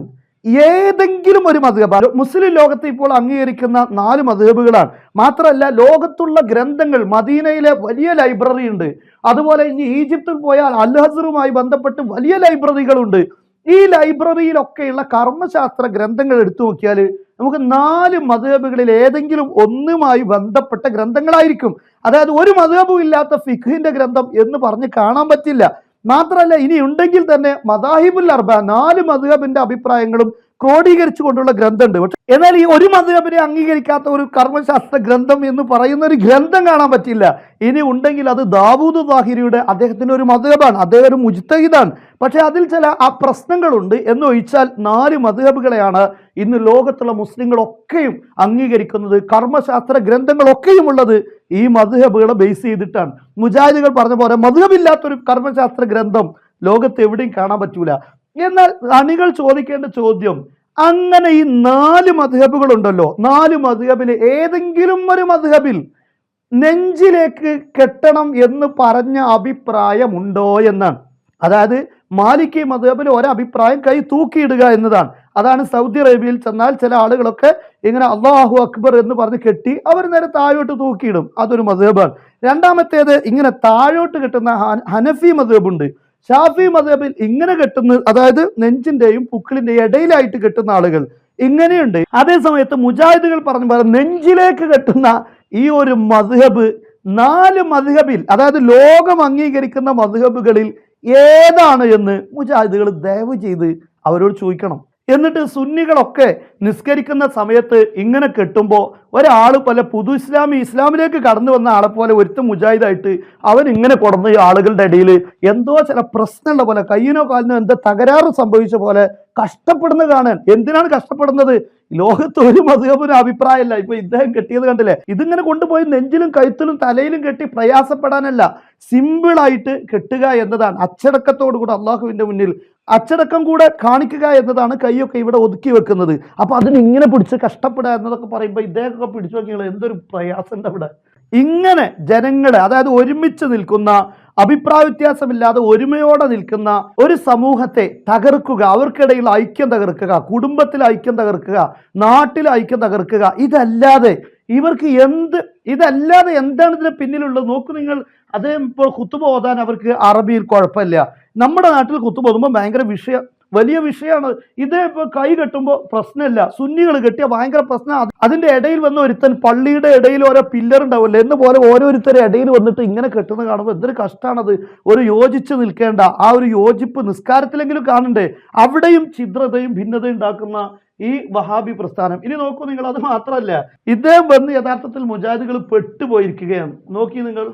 ഏതെങ്കിലും ഒരു മധുഹബ് മുസ്ലിം ലോകത്ത് ഇപ്പോൾ അംഗീകരിക്കുന്ന നാല് മധുഹബുകളാണ് മാത്രമല്ല ലോകത്തുള്ള ഗ്രന്ഥങ്ങൾ മദീനയിലെ വലിയ ലൈബ്രറി ഉണ്ട് അതുപോലെ ഇനി ഈജിപ്തിൽ പോയാൽ അൽ ഹസറുമായി ബന്ധപ്പെട്ട് വലിയ ലൈബ്രറികളുണ്ട്. ഈ ലൈബ്രറിയിലൊക്കെയുള്ള കർമ്മശാസ്ത്ര ഗ്രന്ഥങ്ങൾ എടുത്തു നോക്കിയാൽ നമുക്ക് നാല് മധുഹബുകളിൽ ഏതെങ്കിലും ഒന്നുമായി ബന്ധപ്പെട്ട ഗ്രന്ഥങ്ങളായിരിക്കും. അതായത് ഒരു മധുഹബും ഇല്ലാത്ത ഫിഖിന്റെ ഗ്രന്ഥം എന്ന് പറഞ്ഞ് കാണാൻ പറ്റില്ല. മാത്രമല്ല ഇനി ഉണ്ടെങ്കിൽ തന്നെ മദാഹിബുൽ അർബ നാല് മധുഹബിന്റെ അഭിപ്രായങ്ങളും ക്രോഡീകരിച്ചു കൊണ്ടുള്ള ഗ്രന്ഥമുണ്ട്. പക്ഷെ എന്നാൽ ഈ ഒരു മധുഹബിനെ അംഗീകരിക്കാത്ത ഒരു കർമ്മശാസ്ത്ര ഗ്രന്ഥം എന്ന് പറയുന്ന ഒരു ഗ്രന്ഥം കാണാൻ പറ്റില്ല. ഇനി ഉണ്ടെങ്കിൽ അത് ദാവൂദ് ദാഹിരിയുടെ അദ്ദേഹത്തിന്റെ ഒരു മധുഹബാണ്. അദ്ദേഹം ഒരു മുജ്തഹിദാണ്. പക്ഷേ അതിൽ ചില ആ പ്രശ്നങ്ങളുണ്ട് എന്നൊഴിച്ചാൽ നാല് മധുഹബുകളെയാണ് ഇന്ന് ലോകത്തുള്ള മുസ്ലിങ്ങളൊക്കെയും അംഗീകരിക്കുന്നത്. കർമ്മശാസ്ത്ര ഗ്രന്ഥങ്ങളൊക്കെയും ഉള്ളത് ഈ മധുഹബുകളെ ബേസ് ചെയ്തിട്ടാണ്. മുജാഹിദുകൾ പറഞ്ഞ പോലെ മധുഹബില്ലാത്തൊരു കർമ്മശാസ്ത്ര ഗ്രന്ഥം ലോകത്ത് എവിടെയും കാണാൻ പറ്റൂല. എന്നാൽ അണികൾ ചോദിക്കേണ്ട ചോദ്യം അങ്ങനെ ഈ നാല് മധുഹബുകൾ ഉണ്ടല്ലോ നാല് മധുഹബിൽ ഏതെങ്കിലും ഒരു മധുഹബിൽ നെഞ്ചിലേക്ക് കെട്ടണം എന്ന് പറഞ്ഞ അഭിപ്രായമുണ്ടോ എന്നാണ്. അതായത് മാലിക്കി മധുഹബിൽ ഒരഭിപ്രായം കൈ തൂക്കിയിടുക എന്നതാണ്. അതാണ് സൗദി അറേബ്യയിൽ ചെന്നാൽ ചില ആളുകളൊക്കെ ഇങ്ങനെ അള്ളാഹു അക്ബർ എന്ന് പറഞ്ഞ് കെട്ടി അവർ നേരെ താഴോട്ട് തൂക്കിയിടും. അതൊരു മതേബാണ് രണ്ടാമത്തേത് ഇങ്ങനെ താഴോട്ട് കെട്ടുന്ന ഹനഫി മതേബുണ്ട് ഷാഫി മതേബിൽ ഇങ്ങനെ കെട്ടുന്ന അതായത് നെഞ്ചിന്റെയും പുക്കിളിന്റെയും ഇടയിലായിട്ട് കെട്ടുന്ന ആളുകൾ ഇങ്ങനെയുണ്ട്. അതേ സമയത്ത് മുജാഹിദുകൾ പറഞ്ഞ പോലെ നെഞ്ചിലേക്ക് കെട്ടുന്ന ഈ ഒരു മധുഹബ് നാല് മധുഹബിൽ അതായത് ലോകം അംഗീകരിക്കുന്ന മധുഹബുകളിൽ ഏതാണ് എന്ന് മുജാഹിദുകൾ ദയവ് ചെയ്ത് അവരോട് ചോദിക്കണം. എന്നിട്ട് സുന്നികളൊക്കെ നിസ്കരിക്കുന്ന സമയത്ത് ഇങ്ങനെ കെട്ടുമ്പോൾ ഒരാൾ പല പുതു ഇസ്ലാമി ഇസ്ലാമിലേക്ക് കടന്നു വന്ന ആളെ പോലെ ഒരുത്ത മുജാഹിദായിട്ട് അവൻ ഇങ്ങനെ കൊടുന്ന ആളുകളുടെ ഇടയിൽ എന്തോ ചില പ്രശ്നമുള്ള പോലെ കയ്യിനോ കാലിനോ എന്തോ തകരാറ് സംഭവിച്ച പോലെ കഷ്ടപ്പെടുന്ന കാണാൻ. എന്തിനാണ് കഷ്ടപ്പെടുന്നത്? ലോകത്ത് ഒരു മധുഹബിന് അഭിപ്രായമല്ല. ഇപ്പൊ ഇദ്ദേഹം കെട്ടിയത് കണ്ടില്ലേ? ഇതിങ്ങനെ കൊണ്ടുപോയി നെഞ്ചിലും കഴുത്തിലും തലയിലും കെട്ടി പ്രയാസപ്പെടാനല്ല. സിമ്പിളായിട്ട് കെട്ടുക എന്നതാണ്. അച്ചടക്കത്തോടു കൂടെ അള്ളാഹുവിന്റെ മുന്നിൽ അച്ചടക്കം കൂടെ കാണിക്കുക എന്നതാണ് കൈയൊക്കെ ഇവിടെ ഒതുക്കി വെക്കുന്നത്. അപ്പൊ അതിന് ഇങ്ങനെ പിടിച്ച് കഷ്ടപ്പെടുക എന്നതൊക്കെ പറയുമ്പോൾ ഇദ്ദേഹമൊക്കെ പിടിച്ചു നോക്കിയാൽ എന്തൊരു പ്രയാസമുണ്ട് അവിടെ. ഇങ്ങനെ ജനങ്ങളെ അതായത് ഒരുമിച്ച് നിൽക്കുന്ന അഭിപ്രായ വ്യത്യാസമില്ലാതെ ഒരുമയോടെ നിൽക്കുന്ന ഒരു സമൂഹത്തെ തകർക്കുക അവർക്കിടയിൽ ഐക്യം തകർക്കുക കുടുംബത്തിൽ ഐക്യം തകർക്കുക നാട്ടിൽ ഐക്യം തകർക്കുക ഇതല്ലാതെ ഇവർക്ക് എന്ത് ഇതല്ലാതെ എന്താണ് ഇതിന് പിന്നിലുള്ളത്? നോക്കൂ നിങ്ങൾ അദ്ദേഹം ഇപ്പോൾ കുത്തുബ ഓതാൻ അവർക്ക് അറബിയിൽ കുഴപ്പമില്ല. നമ്മുടെ നാട്ടിൽ കുത്തുബ ഓതുമ്പോൾ ഭയങ്കര വിഷയം വലിയ വിഷയമാണ്. ഇതേ ഇപ്പോൾ കൈ കെട്ടുമ്പോൾ പ്രശ്നമില്ല. സുന്നികൾ കെട്ടിയ ഭയങ്കര പ്രശ്നം അതിന്റെ ഇടയിൽ വന്ന ഒരുത്തൻ പള്ളിയുടെ ഇടയിൽ ഓരോ പില്ലർ ഉണ്ടാവില്ല? എന്ന് പോലെ ഓരോരുത്തരുടെ ഇടയിൽ വന്നിട്ട് ഇങ്ങനെ കെട്ടുന്ന കാണുമ്പോൾ എന്തൊരു കഷ്ടമാണത് ഒരു യോജിച്ച് നിൽക്കേണ്ട ആ ഒരു യോജിപ്പ് നിസ്കാരത്തിലെങ്കിലും കാണണ്ടേ? അവിടെയും ഛിദ്രതയും ഭിന്നതയും ഉണ്ടാക്കുന്ന ഈ വഹാബി പ്രസ്ഥാനം. ഇനി നോക്കൂ നിങ്ങൾ അത് മാത്രമല്ല. ഇദ്ദേഹം വന്ന് യഥാർത്ഥത്തിൽ മുജാഹിദുകൾ പെട്ടുപോയിരിക്കുകയാണ്. നോക്കി നിങ്ങൾ.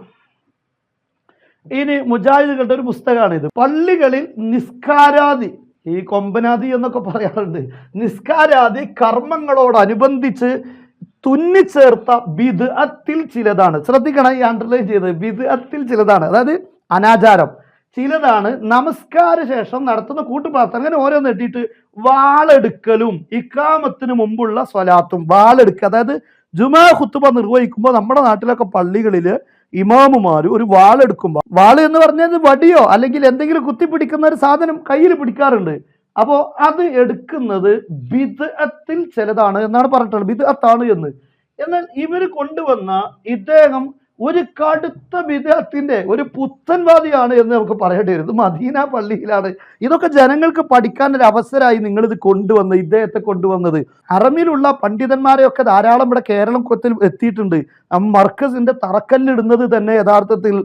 ഇനി മുജാഹിദുകളുടെ ഒരു പുസ്തകമാണ് ഇത് പള്ളികളിൽ നിസ്കാരാദി ഈ കൊമ്പനാദി എന്നൊക്കെ പറയാറുണ്ട്. നിസ്കാരാദി കർമ്മങ്ങളോടനുബന്ധിച്ച് തുന്നിച്ചേർത്ത ബിദ്അത്തിൽ ചിലതാണ്. ശ്രദ്ധിക്കണം ഈ അണ്ടർലൈൻ ചെയ്തത്. ബിദ്അത്തിൽ ചിലതാണ്. അതായത് അനാചാരം. ചിലതാണ് നമസ്കാര ശേഷം നടത്തുന്ന കൂട്ടുപ്രാർത്ഥന. അങ്ങനെ ഓരോന്ന് എട്ടിയിട്ട് വാളെടുക്കലും ഇക്കാമത്തിന് മുമ്പുള്ള സ്വലാത്തും വാളെടുക്കുക. അതായത് ജുമാ ഖുത്തുബ നിർവഹിക്കുമ്പോൾ നമ്മുടെ നാട്ടിലൊക്കെ പള്ളികളിൽ ഇമാമുമാർ ഒരു വാളെടുക്കുമ്പോൾ വാൾ എന്ന് പറഞ്ഞത് വടിയോ അല്ലെങ്കിൽ എന്തെങ്കിലും കുത്തിപ്പിടിക്കുന്ന ഒരു സാധനം കയ്യിൽ പിടിക്കാറുണ്ട്. അപ്പോൾ അത് എടുക്കുന്നത് ബിദ്അത്തിൽ ചിലതാണ് എന്നാണ് പറഞ്ഞിട്ടുള്ളത്. ബിദ്അത്താണ് എന്ന്. എന്നാൽ ഇവർ കൊണ്ടുവന്ന ഇദ്ദേഹം ഒരു കടുത്ത വിദേഹത്തിന്റെ ഒരു പുത്തൻവാദിയാണ് എന്ന് നമുക്ക് പറയേണ്ടി വരും. ഇത് മദീന പള്ളിയിലാണ്. ഇതൊക്കെ ജനങ്ങൾക്ക് പഠിക്കാൻ ഒരു അവസരമായി നിങ്ങളിത് ഇത് കൊണ്ടുവന്ന് ഇദ്ദേഹത്തെ കൊണ്ടുവന്നത്. അറമിലുള്ള പണ്ഡിതന്മാരെയൊക്കെ ധാരാളം ഇവിടെ കേരളം കൊത്തിൽ എത്തിയിട്ടുണ്ട്. ആ മർക്കസിന്റെ തറക്കല്ലിടുന്നത് തന്നെ യഥാർത്ഥത്തിൽ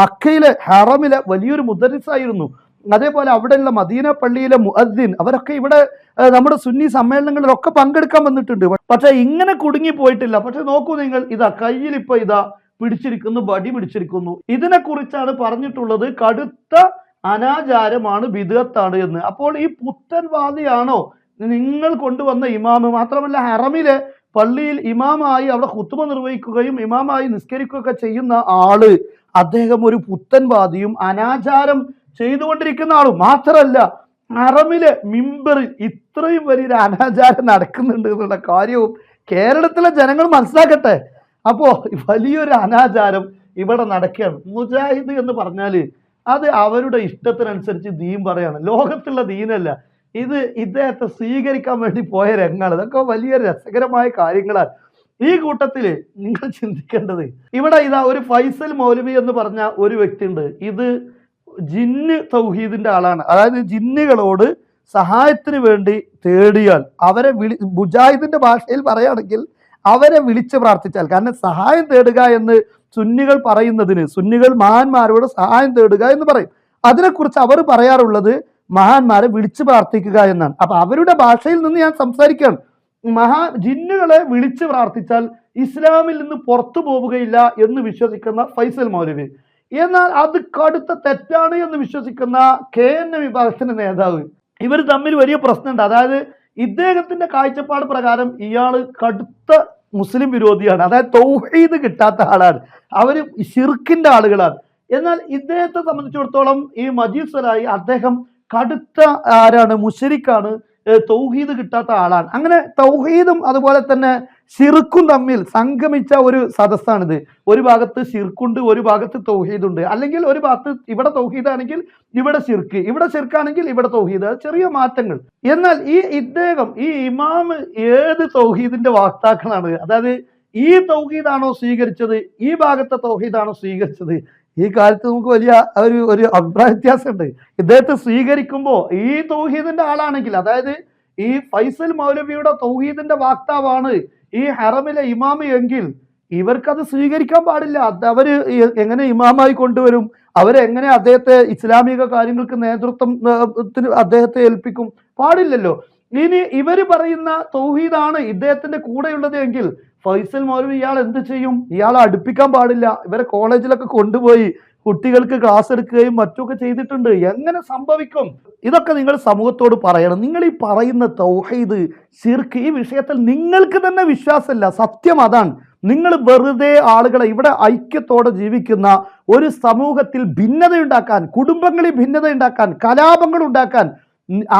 മക്കയിലെ ഹറമിലെ വലിയൊരു മുദരിസായിരുന്നു. അതേപോലെ അവിടെയുള്ള മദീന പള്ളിയിലെ മുഅദ്ദിൻ അവരൊക്കെ ഇവിടെ നമ്മുടെ സുന്നി സമ്മേളനങ്ങളിലൊക്കെ പങ്കെടുക്കാൻ വന്നിട്ടുണ്ട്. പക്ഷെ ഇങ്ങനെ കുടുങ്ങി പോയിട്ടില്ല. പക്ഷെ നോക്കൂ നിങ്ങൾ ഇതാ കയ്യിൽ ഇപ്പൊ ഇതാ പിടിച്ചിരിക്കുന്നു വടി പിടിച്ചിരിക്കുന്നു. ഇതിനെ കുറിച്ചാണ് പറഞ്ഞിട്ടുള്ളത് കടുത്ത അനാചാരമാണ് ബിദത്താണ് എന്ന്. അപ്പോൾ ഈ പുത്തൻവാദിയാണോ നിങ്ങൾ കൊണ്ടുവന്ന ഇമാമ്? മാത്രമല്ല ഹറമിലെ പള്ളിയിൽ ഇമാമായി അവിടെ കുത്തുമ നിർവഹിക്കുകയും ഇമാമായി നിസ്കരിക്കുകയൊക്കെ ചെയ്യുന്ന ആൾ അദ്ദേഹം ഒരു പുത്തൻവാദിയും അനാചാരം ചെയ്തുകൊണ്ടിരിക്കുന്ന ആളും മാത്രമല്ല അറമിലെ മിമ്പറിൽ ഇത്രയും വലിയൊരു അനാചാരം നടക്കുന്നുണ്ട് എന്നുള്ള കാര്യവും കേരളത്തിലെ ജനങ്ങൾ മനസ്സിലാക്കട്ടെ. അപ്പോ വലിയൊരു അനാചാരം ഇവിടെ നടക്കുകയാണ്. മുജാഹിദ് എന്ന് പറഞ്ഞാൽ അത് അവരുടെ ഇഷ്ടത്തിനനുസരിച്ച് ദീൻ പറയാണ്. ലോകത്തുള്ള ദീനല്ല. ഇത് ഇദ്ദേഹത്തെ സ്വീകരിക്കാൻ വേണ്ടി പോയ രംഗമാണ് ഇതൊക്കെ വലിയ രസകരമായ കാര്യങ്ങളാണ്. ഈ കൂട്ടത്തിൽ നിങ്ങൾ ചിന്തിക്കേണ്ടത് ഇവിടെ ഇതാ ഒരു ഫൈസൽ മൗലവി എന്ന് പറഞ്ഞ ഒരു വ്യക്തി ഉണ്ട് ഇത് ജിന്ന് തൗഹീദിന്റെ ആളാണ്. അതായത് ജിന്നുകളോട് സഹായത്തിന് വേണ്ടി തേടിയാൽ അവരെ വിളി മുജാഹിദിന്റെ ഭാഷയിൽ പറയുകയാണെങ്കിൽ അവരെ വിളിച്ച് പ്രാർത്ഥിച്ചാൽ. കാരണം സഹായം തേടുക എന്ന് സുന്നികൾ പറയുന്നതിന് സുന്നികൾ മഹാന്മാരോട് സഹായം തേടുക എന്ന് പറയും. അതിനെക്കുറിച്ച് അവർ പറയാറുള്ളത് മഹാന്മാരെ വിളിച്ച് പ്രാർത്ഥിക്കുക എന്നാണ്. അപ്പൊ അവരുടെ ഭാഷയിൽ നിന്ന് ഞാൻ സംസാരിക്കുകയാണ്. മഹാ ജിന്നുകളെ വിളിച്ച് പ്രാർത്ഥിച്ചാൽ ഇസ്ലാമിൽ നിന്ന് പുറത്തു പോവുകയില്ല എന്ന് വിശ്വസിക്കുന്ന ഫൈസൽ മൗലവി. എന്നാൽ അത് കടുത്ത തെറ്റാണ് എന്ന് വിശ്വസിക്കുന്ന കെ എൻ എ വിഭാഗത്തിന്റെ നേതാവ്. ഇവർ തമ്മിൽ വലിയ പ്രശ്നമുണ്ട്. അതായത് ഇദ്ദേഹത്തിന്റെ കാഴ്ചപ്പാട് പ്രകാരം ഇയാൾ കടുത്ത മുസ്ലിം വിരോധിയാണ്. അതായത് തൗഹീദ് കിട്ടാത്ത ആളാണ്. അവർ ഷിർക്കിന്റെ ആളുകളാണ്. എന്നാൽ ഇദ്ദേഹത്തെ സംബന്ധിച്ചിടത്തോളം ഈ മജീദ് സലായി അദ്ദേഹം കടുത്ത ആരാണ്? മുഷരിക്കാണ് തൗഹീദ് കിട്ടാത്ത ആളാണ്. അങ്ങനെ തൗഹീദും അതുപോലെ തന്നെ ഷിർക്കും തമ്മിൽ സംഗമിച്ച ഒരു സദസ്സാണിത്. ഒരു ഭാഗത്ത് ഷിർക്കുണ്ട് ഒരു ഭാഗത്ത് തൗഹീദുണ്ട്. അല്ലെങ്കിൽ ഒരു ഭാഗത്ത് ഇവിടെ തൗഹീദാണെങ്കിൽ ഇവിടെ ഷിർക്ക് ഇവിടെ ഷിർക്കാണെങ്കിൽ ഇവിടെ തൗഹീദ്. ചെറിയ മാറ്റങ്ങൾ. എന്നാൽ ഈ ഇദ്ദേഹം ഈ ഇമാമ് ഏത് തൗഹീദിന്റെ വാക്താക്കളാണ്? അതായത് ഈ തൗഹീദാണോ സ്വീകരിച്ചത്? ഈ ഭാഗത്തെ തൗഹീദാണോ സ്വീകരിച്ചത്? ഈ കാലത്ത് നമുക്ക് വലിയ ഒരു ഒരു അഭിപ്രായ വ്യത്യാസമുണ്ട്. ഇദ്ദേഹത്തെ സ്വീകരിക്കുമ്പോൾ ഈ തൗഹീദിന്റെ ആളാണെങ്കിൽ അതായത് ഈ ഫൈസൽ മൗലവിയുടെ തൗഹീദിന്റെ വാക്താവാണ് ഈ ഹറമിലെ ഇമാമി എങ്കിൽ ഇവർക്കത് സ്വീകരിക്കാൻ പാടില്ല. അവർ എങ്ങനെ ഇമാമായി കൊണ്ടുവരും? അവരെങ്ങനെ അദ്ദേഹത്തെ ഇസ്ലാമിക കാര്യങ്ങൾക്ക് നേതൃത്വം അദ്ദേഹത്തെ ഏൽപ്പിക്കും? പാടില്ലല്ലോ. ഇനി ഇവർ പറയുന്ന തൗഹീദാണ് ഇദ്ദേഹത്തിന്റെ കൂടെയുള്ളത് എങ്കിൽ ഫൈസൽ മൗലവി ഇയാൾ എന്ത് ചെയ്യും? ഇയാളെ അടുപ്പിക്കാൻ പാടില്ല. ഇവരെ കോളേജിലൊക്കെ കൊണ്ടുപോയി കുട്ടികൾക്ക് ക്ലാസ് എടുക്കുകയും മറ്റൊക്കെ ചെയ്തിട്ടുണ്ട്. എങ്ങനെ സംഭവിക്കും? ഇതൊക്കെ നിങ്ങൾ സമൂഹത്തോട് പറയണം. നിങ്ങൾ ഈ പറയുന്ന തൗഹീദ് ശിർക്ക് ഈ വിഷയത്തിൽ നിങ്ങൾക്ക് തന്നെ വിശ്വാസമില്ല. സത്യം അതാണ്. നിങ്ങൾ വെറുതെ ആളുകളെ ഇവിടെ ഐക്യത്തോടെ ജീവിക്കുന്ന ഒരു സമൂഹത്തിൽ ഭിന്നതയുണ്ടാക്കാൻ കുടുംബങ്ങളിൽ ഭിന്നതയുണ്ടാക്കാൻ കലാപങ്ങൾ ഉണ്ടാക്കാൻ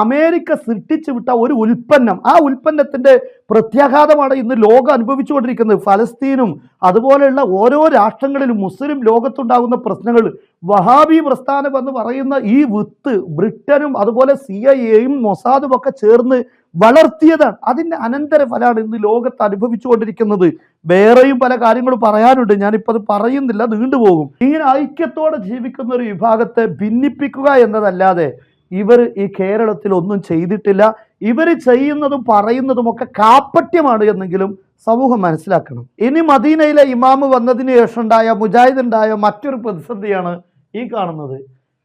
അമേരിക്ക സൃഷ്ടിച്ചു വിട്ട ഒരു ഉൽപ്പന്നം. ആ ഉൽപ്പന്നത്തിന്റെ പ്രത്യാഘാതമാണ് ഇന്ന് ലോകം അനുഭവിച്ചു കൊണ്ടിരിക്കുന്നത് ഫലസ്തീനും അതുപോലെയുള്ള ഓരോ രാഷ്ട്രങ്ങളിലും മുസ്ലിം ലോകത്തുണ്ടാകുന്ന പ്രശ്നങ്ങൾ. വഹാബി പ്രസ്ഥാനം എന്ന് പറയുന്ന ഈ വിത്ത് ബ്രിട്ടനും അതുപോലെ സി ഐ എയും മൊസാദും ഒക്കെ ചേർന്ന് വളർത്തിയതാണ്. അതിന്റെ അനന്തര ഫലമാണ് ഇന്ന് ലോകത്ത് അനുഭവിച്ചു കൊണ്ടിരിക്കുന്നത് വേറെയും പല കാര്യങ്ങളും പറയാനുണ്ട്. ഞാനിപ്പോൾ അത് പറയുന്നില്ല നീണ്ടുപോകും. ഇങ്ങനെ ഐക്യത്തോടെ ജീവിക്കുന്ന ഒരു വിഭാഗത്തെ ഭിന്നിപ്പിക്കുക എന്നതല്ലാതെ ഇവർ ഈ കേരളത്തിൽ ഒന്നും ചെയ്തിട്ടില്ല. ഇവർ ചെയ്യുന്നതും പറയുന്നതും ഒക്കെ കാപ്പട്യമാണ് എന്നെങ്കിലും സമൂഹം മനസ്സിലാക്കണം. ഇനി മദീനയിലെ ഇമാമ് വന്നതിന് ശേഷം ഉണ്ടായ മുജാഹിദ് ഉണ്ടായ മറ്റൊരു പ്രതിസന്ധിയാണ് ഈ കാണുന്നത്.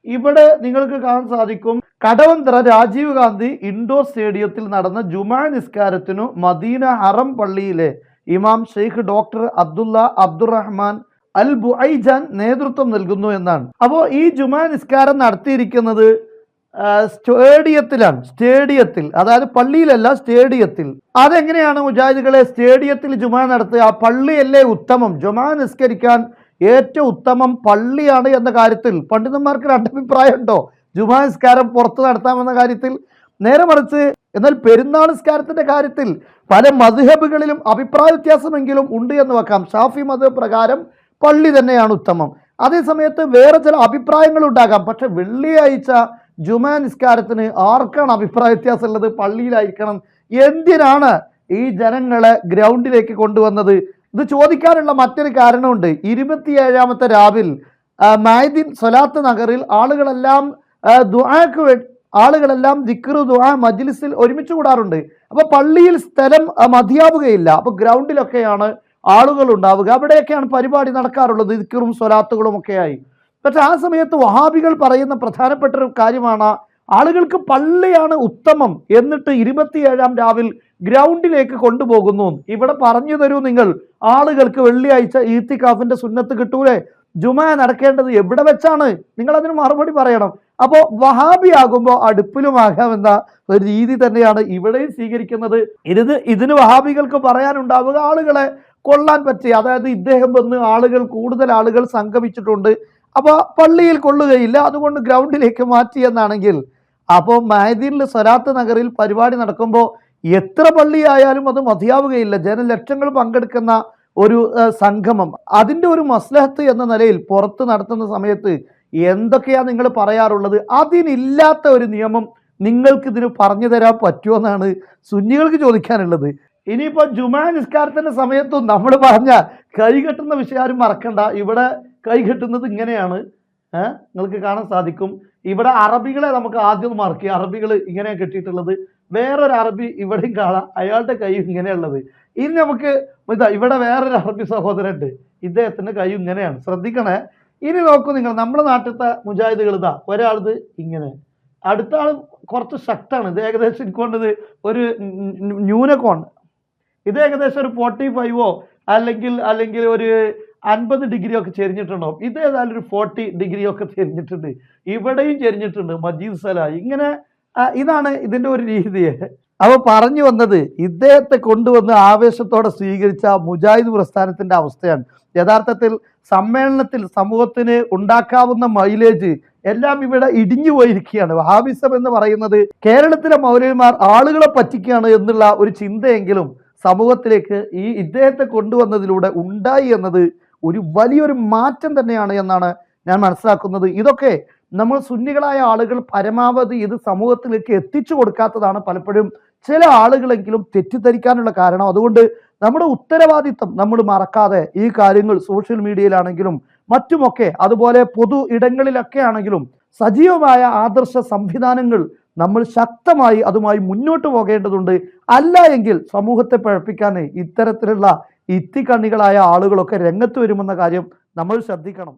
ഇവിടെ നിങ്ങൾക്ക് കാണാൻ സാധിക്കും കടവന്ത്ര രാജീവ് ഗാന്ധി ഇൻഡോർ സ്റ്റേഡിയത്തിൽ നടന്ന ജുമാ നിസ്കാരത്തിനു മദീന ഹറം പള്ളിയിലെ ഇമാം Sheikh doctor Abdullah Abdurrahman Al Buaijan നേതൃത്വം നൽകുന്നു എന്നാണ്. അപ്പോൾ ഈ ജുമാ നിസ്കാരം നടത്തിയിരിക്കുന്നത് സ്റ്റേഡിയത്തിലാണ് സ്റ്റേഡിയത്തിൽ അതായത് പള്ളിയിലല്ല സ്റ്റേഡിയത്തിൽ. അതെങ്ങനെയാണ് മുജാഹിദുകളെ സ്റ്റേഡിയത്തിൽ ജുമാ നടത്തുക? പള്ളിയല്ലേ ഉത്തമം? ജുമാ നിസ്കരിക്കാൻ ഏറ്റവും ഉത്തമം പള്ളിയാണ് എന്ന കാര്യത്തിൽ പണ്ഡിതന്മാർക്ക് രണ്ടഭിപ്രായം ഉണ്ടോ ജുമാ നിസ്കാരം പുറത്ത് നടത്താമെന്ന കാര്യത്തിൽ നേരെ മറിച്ച് എന്നാൽ പെരുന്നാൾ നിസ്കാരത്തിന്റെ കാര്യത്തിൽ പല മധുഹബുകളിലും അഭിപ്രായ വ്യത്യാസമെങ്കിലും ഉണ്ട് എന്ന് വെക്കാം. ഷാഫി മത പ്രകാരം പള്ളി തന്നെയാണ് ഉത്തമം. അതേസമയത്ത് വേറെ ചില അഭിപ്രായങ്ങൾ ഉണ്ടാകാം. പക്ഷെ വെള്ളിയാഴ്ച ജുമാ നിസ്കാരത്തിന് ആർക്കാണ് അഭിപ്രായ വ്യത്യാസം ഉള്ളത് പള്ളിയിലായിരിക്കണം. എന്തിനാണ് ഈ ജനങ്ങളെ ഗ്രൗണ്ടിലേക്ക് കൊണ്ടുവന്നത്? ഇത് ചോദിക്കാനുള്ള മറ്റൊരു കാരണമുണ്ട്. ഇരുപത്തിയേഴാമത്തെ രാവിൽ മൈദിൻ സൊലാത്ത് നഗറിൽ ആളുകളെല്ലാം ദുആക്ക് ആളുകളെല്ലാം ദിക്റു ദുആ മജ്ലിസിൽ ഒരുമിച്ച് കൂടാറുണ്ട്. അപ്പോൾ പള്ളിയിൽ സ്ഥലം മതിയാവുകയില്ല. അപ്പോൾ ഗ്രൗണ്ടിലൊക്കെയാണ് ആളുകൾ ഉണ്ടാവുക. അവിടെയൊക്കെയാണ് പരിപാടി നടക്കാറുള്ളത്. ദിക്റും സ്വലാത്തുകളും ഒക്കെയായി. പക്ഷെ ആ സമയത്ത് വഹാബികൾ പറയുന്ന പ്രധാനപ്പെട്ട ഒരു കാര്യമാണ് ആളുകൾക്ക് പള്ളിയാണ് ഉത്തമം എന്നിട്ട് ഇരുപത്തിയേഴാം രാവിൽ ഗ്രൗണ്ടിലേക്ക് കൊണ്ടുപോകുന്നു. ഇവിടെ പറഞ്ഞു തരൂ നിങ്ങൾ ആളുകൾക്ക് വെള്ളിയാഴ്ച ഈത്തിക്കാഫിന്റെ സുന്നത്ത് കിട്ടൂലേ? ജുമ നടക്കേണ്ടത് എവിടെ വെച്ചാണ്? നിങ്ങൾ അതിന് മറുപടി പറയണം. അപ്പോൾ വഹാബി ആകുമ്പോൾ അടുപ്പിലുമാകാമെന്ന ഒരു രീതി തന്നെയാണ് ഇവിടെയും സ്വീകരിക്കുന്നത്. ഇതിന് ഇതിന് വഹാബികൾക്ക് പറയാനുണ്ടാവുക ആളുകളെ കൊള്ളാൻ പറ്റി അതായത് ഇദ്ദേഹം വന്ന് ആളുകൾ കൂടുതൽ ആളുകൾ സംഗമിച്ചിട്ടുണ്ട്. അപ്പോൾ പള്ളിയിൽ കൊള്ളുകയില്ല. അതുകൊണ്ട് ഗ്രൗണ്ടിലേക്ക് മാറ്റി എന്നാണെങ്കിൽ അപ്പോൾ മഹദീനിൽ സ്വരാത്ത് നഗറിൽ പരിപാടി നടക്കുമ്പോൾ എത്ര പള്ളിയായാലും അത് മതിയാവുകയില്ല. ജനലക്ഷങ്ങൾ പങ്കെടുക്കുന്ന ഒരു സംഗമം. അതിന്റെ ഒരു മസ്ലഹത്ത് എന്ന നിലയിൽ പുറത്ത് നടത്തുന്ന സമയത്ത് എന്തൊക്കെയാണ് നിങ്ങൾ പറയാറുള്ളത്? അതിനില്ലാത്ത ഒരു നിയമം നിങ്ങൾക്ക് ഇതിന് പറഞ്ഞു തരാൻ പറ്റുമോ എന്നാണ് സുന്നികൾക്ക് ചോദിക്കാനുള്ളത്. ഇനിയിപ്പോൾ ജുമാ നിസ്കാരത്തിന്റെ സമയത്തും നമ്മൾ പറഞ്ഞ കൈ കെട്ടുന്ന വിഷയം ആരും മറക്കണ്ട. ഇവിടെ കൈ കെട്ടുന്നത് ഇങ്ങനെയാണ് നിങ്ങൾക്ക് കാണാൻ സാധിക്കും. ഇവിടെ അറബികളെ നമുക്ക് ആദ്യം മാർക്ക് അറബികൾ ഇങ്ങനെ കെട്ടിയിട്ടുള്ളത്. വേറൊരു അറബി ഇവിടെയും കാണാം. അയാളുടെ കൈ ഇങ്ങനെയുള്ളത്. ഇനി നമുക്ക് ഇതാ ഇവിടെ വേറൊരു അറബി സഹോദരനുണ്ട്. ഇദ്ദേഹത്തിന്റെ കൈ ഇങ്ങനെയാണ്. ശ്രദ്ധിക്കണേ. ഇനി നോക്കൂ നിങ്ങൾ നമ്മുടെ നാട്ടിലത്തെ മുജാഹിദുകൾ ഇതാ ഒരാളിത് ഇങ്ങനെ. അടുത്ത ആൾ കുറച്ച് ശക്തമാണ്. ഇത് ഏകദേശം എനിക്കൊണ്ടത് ഒരു ന്യൂനകോൺ. ഇത് ഏകദേശം ഒരു ഫോർട്ടി ഫൈവോ അല്ലെങ്കിൽ അല്ലെങ്കിൽ ഒരു അൻപത് ഡിഗ്രി ഒക്കെ ചെരിഞ്ഞിട്ടുണ്ടാവും ഇത് ഏതായാലും ഒരു ഫോർട്ടി ഡിഗ്രി ഒക്കെ ചെരിഞ്ഞിട്ടുണ്ട്. ഇവിടെയും ചെരിഞ്ഞിട്ടുണ്ട് മജീദ് സല. ഇങ്ങനെ ഇതാണ് ഇതിന്റെ ഒരു രീതി അവ പറഞ്ഞു വന്നത് ഇദ്ദേഹത്തെ കൊണ്ടുവന്ന് ആവേശത്തോടെ സ്വീകരിച്ച മുജാഹിദ് പ്രസ്ഥാനത്തിന്റെ അവസ്ഥയാണ്. യഥാർത്ഥത്തിൽ സമ്മേളനത്തിൽ സമൂഹത്തിന് ഉണ്ടാക്കാവുന്ന മൈലേജ് എല്ലാം ഇവിടെ ഇടിഞ്ഞു പോയിരിക്കുകയാണ്. വഹാബിസം എന്ന് പറയുന്നത് കേരളത്തിലെ മൗലവിമാർ ആളുകളെ പറ്റിക്കുകയാണ് എന്നുള്ള ഒരു ചിന്തയെങ്കിലും സമൂഹത്തിലേക്ക് ഈ ഇദ്ദേഹത്തെ കൊണ്ടുവന്നതിലൂടെ ഉണ്ടായി എന്നത് ഒരു വലിയൊരു മാറ്റം തന്നെയാണ് എന്നാണ് ഞാൻ മനസ്സിലാക്കുന്നത്. ഇതൊക്കെ നമ്മൾ സുന്നികളായ ആളുകൾ പരമാവധി ഇത് സമൂഹത്തിലേക്ക് എത്തിച്ചു കൊടുക്കാത്തതാണ് പലപ്പോഴും ചില ആളുകളെങ്കിലും തെറ്റിദ്ധരിക്കാനുള്ള കാരണം. അതുകൊണ്ട് നമ്മുടെ ഉത്തരവാദിത്തം നമ്മൾ മറക്കാതെ ഈ കാര്യങ്ങൾ സോഷ്യൽ മീഡിയയിലാണെങ്കിലും മറ്റുമൊക്കെ അതുപോലെ പൊതു ഇടങ്ങളിലൊക്കെ ആണെങ്കിലും സജീവമായ ആദർശ സംവിധാനങ്ങൾ നമ്മൾ ശക്തമായി അതുമായി മുന്നോട്ട് പോകേണ്ടതുണ്ട്. അല്ല എങ്കിൽ സമൂഹത്തെ പഴപ്പിക്കാൻ ഇത്തരത്തിലുള്ള ഇത്തിക്കണ്ണികളായ ആളുകളൊക്കെ രംഗത്ത് വരുമെന്ന കാര്യം നമ്മൾ ശ്രദ്ധിക്കണം.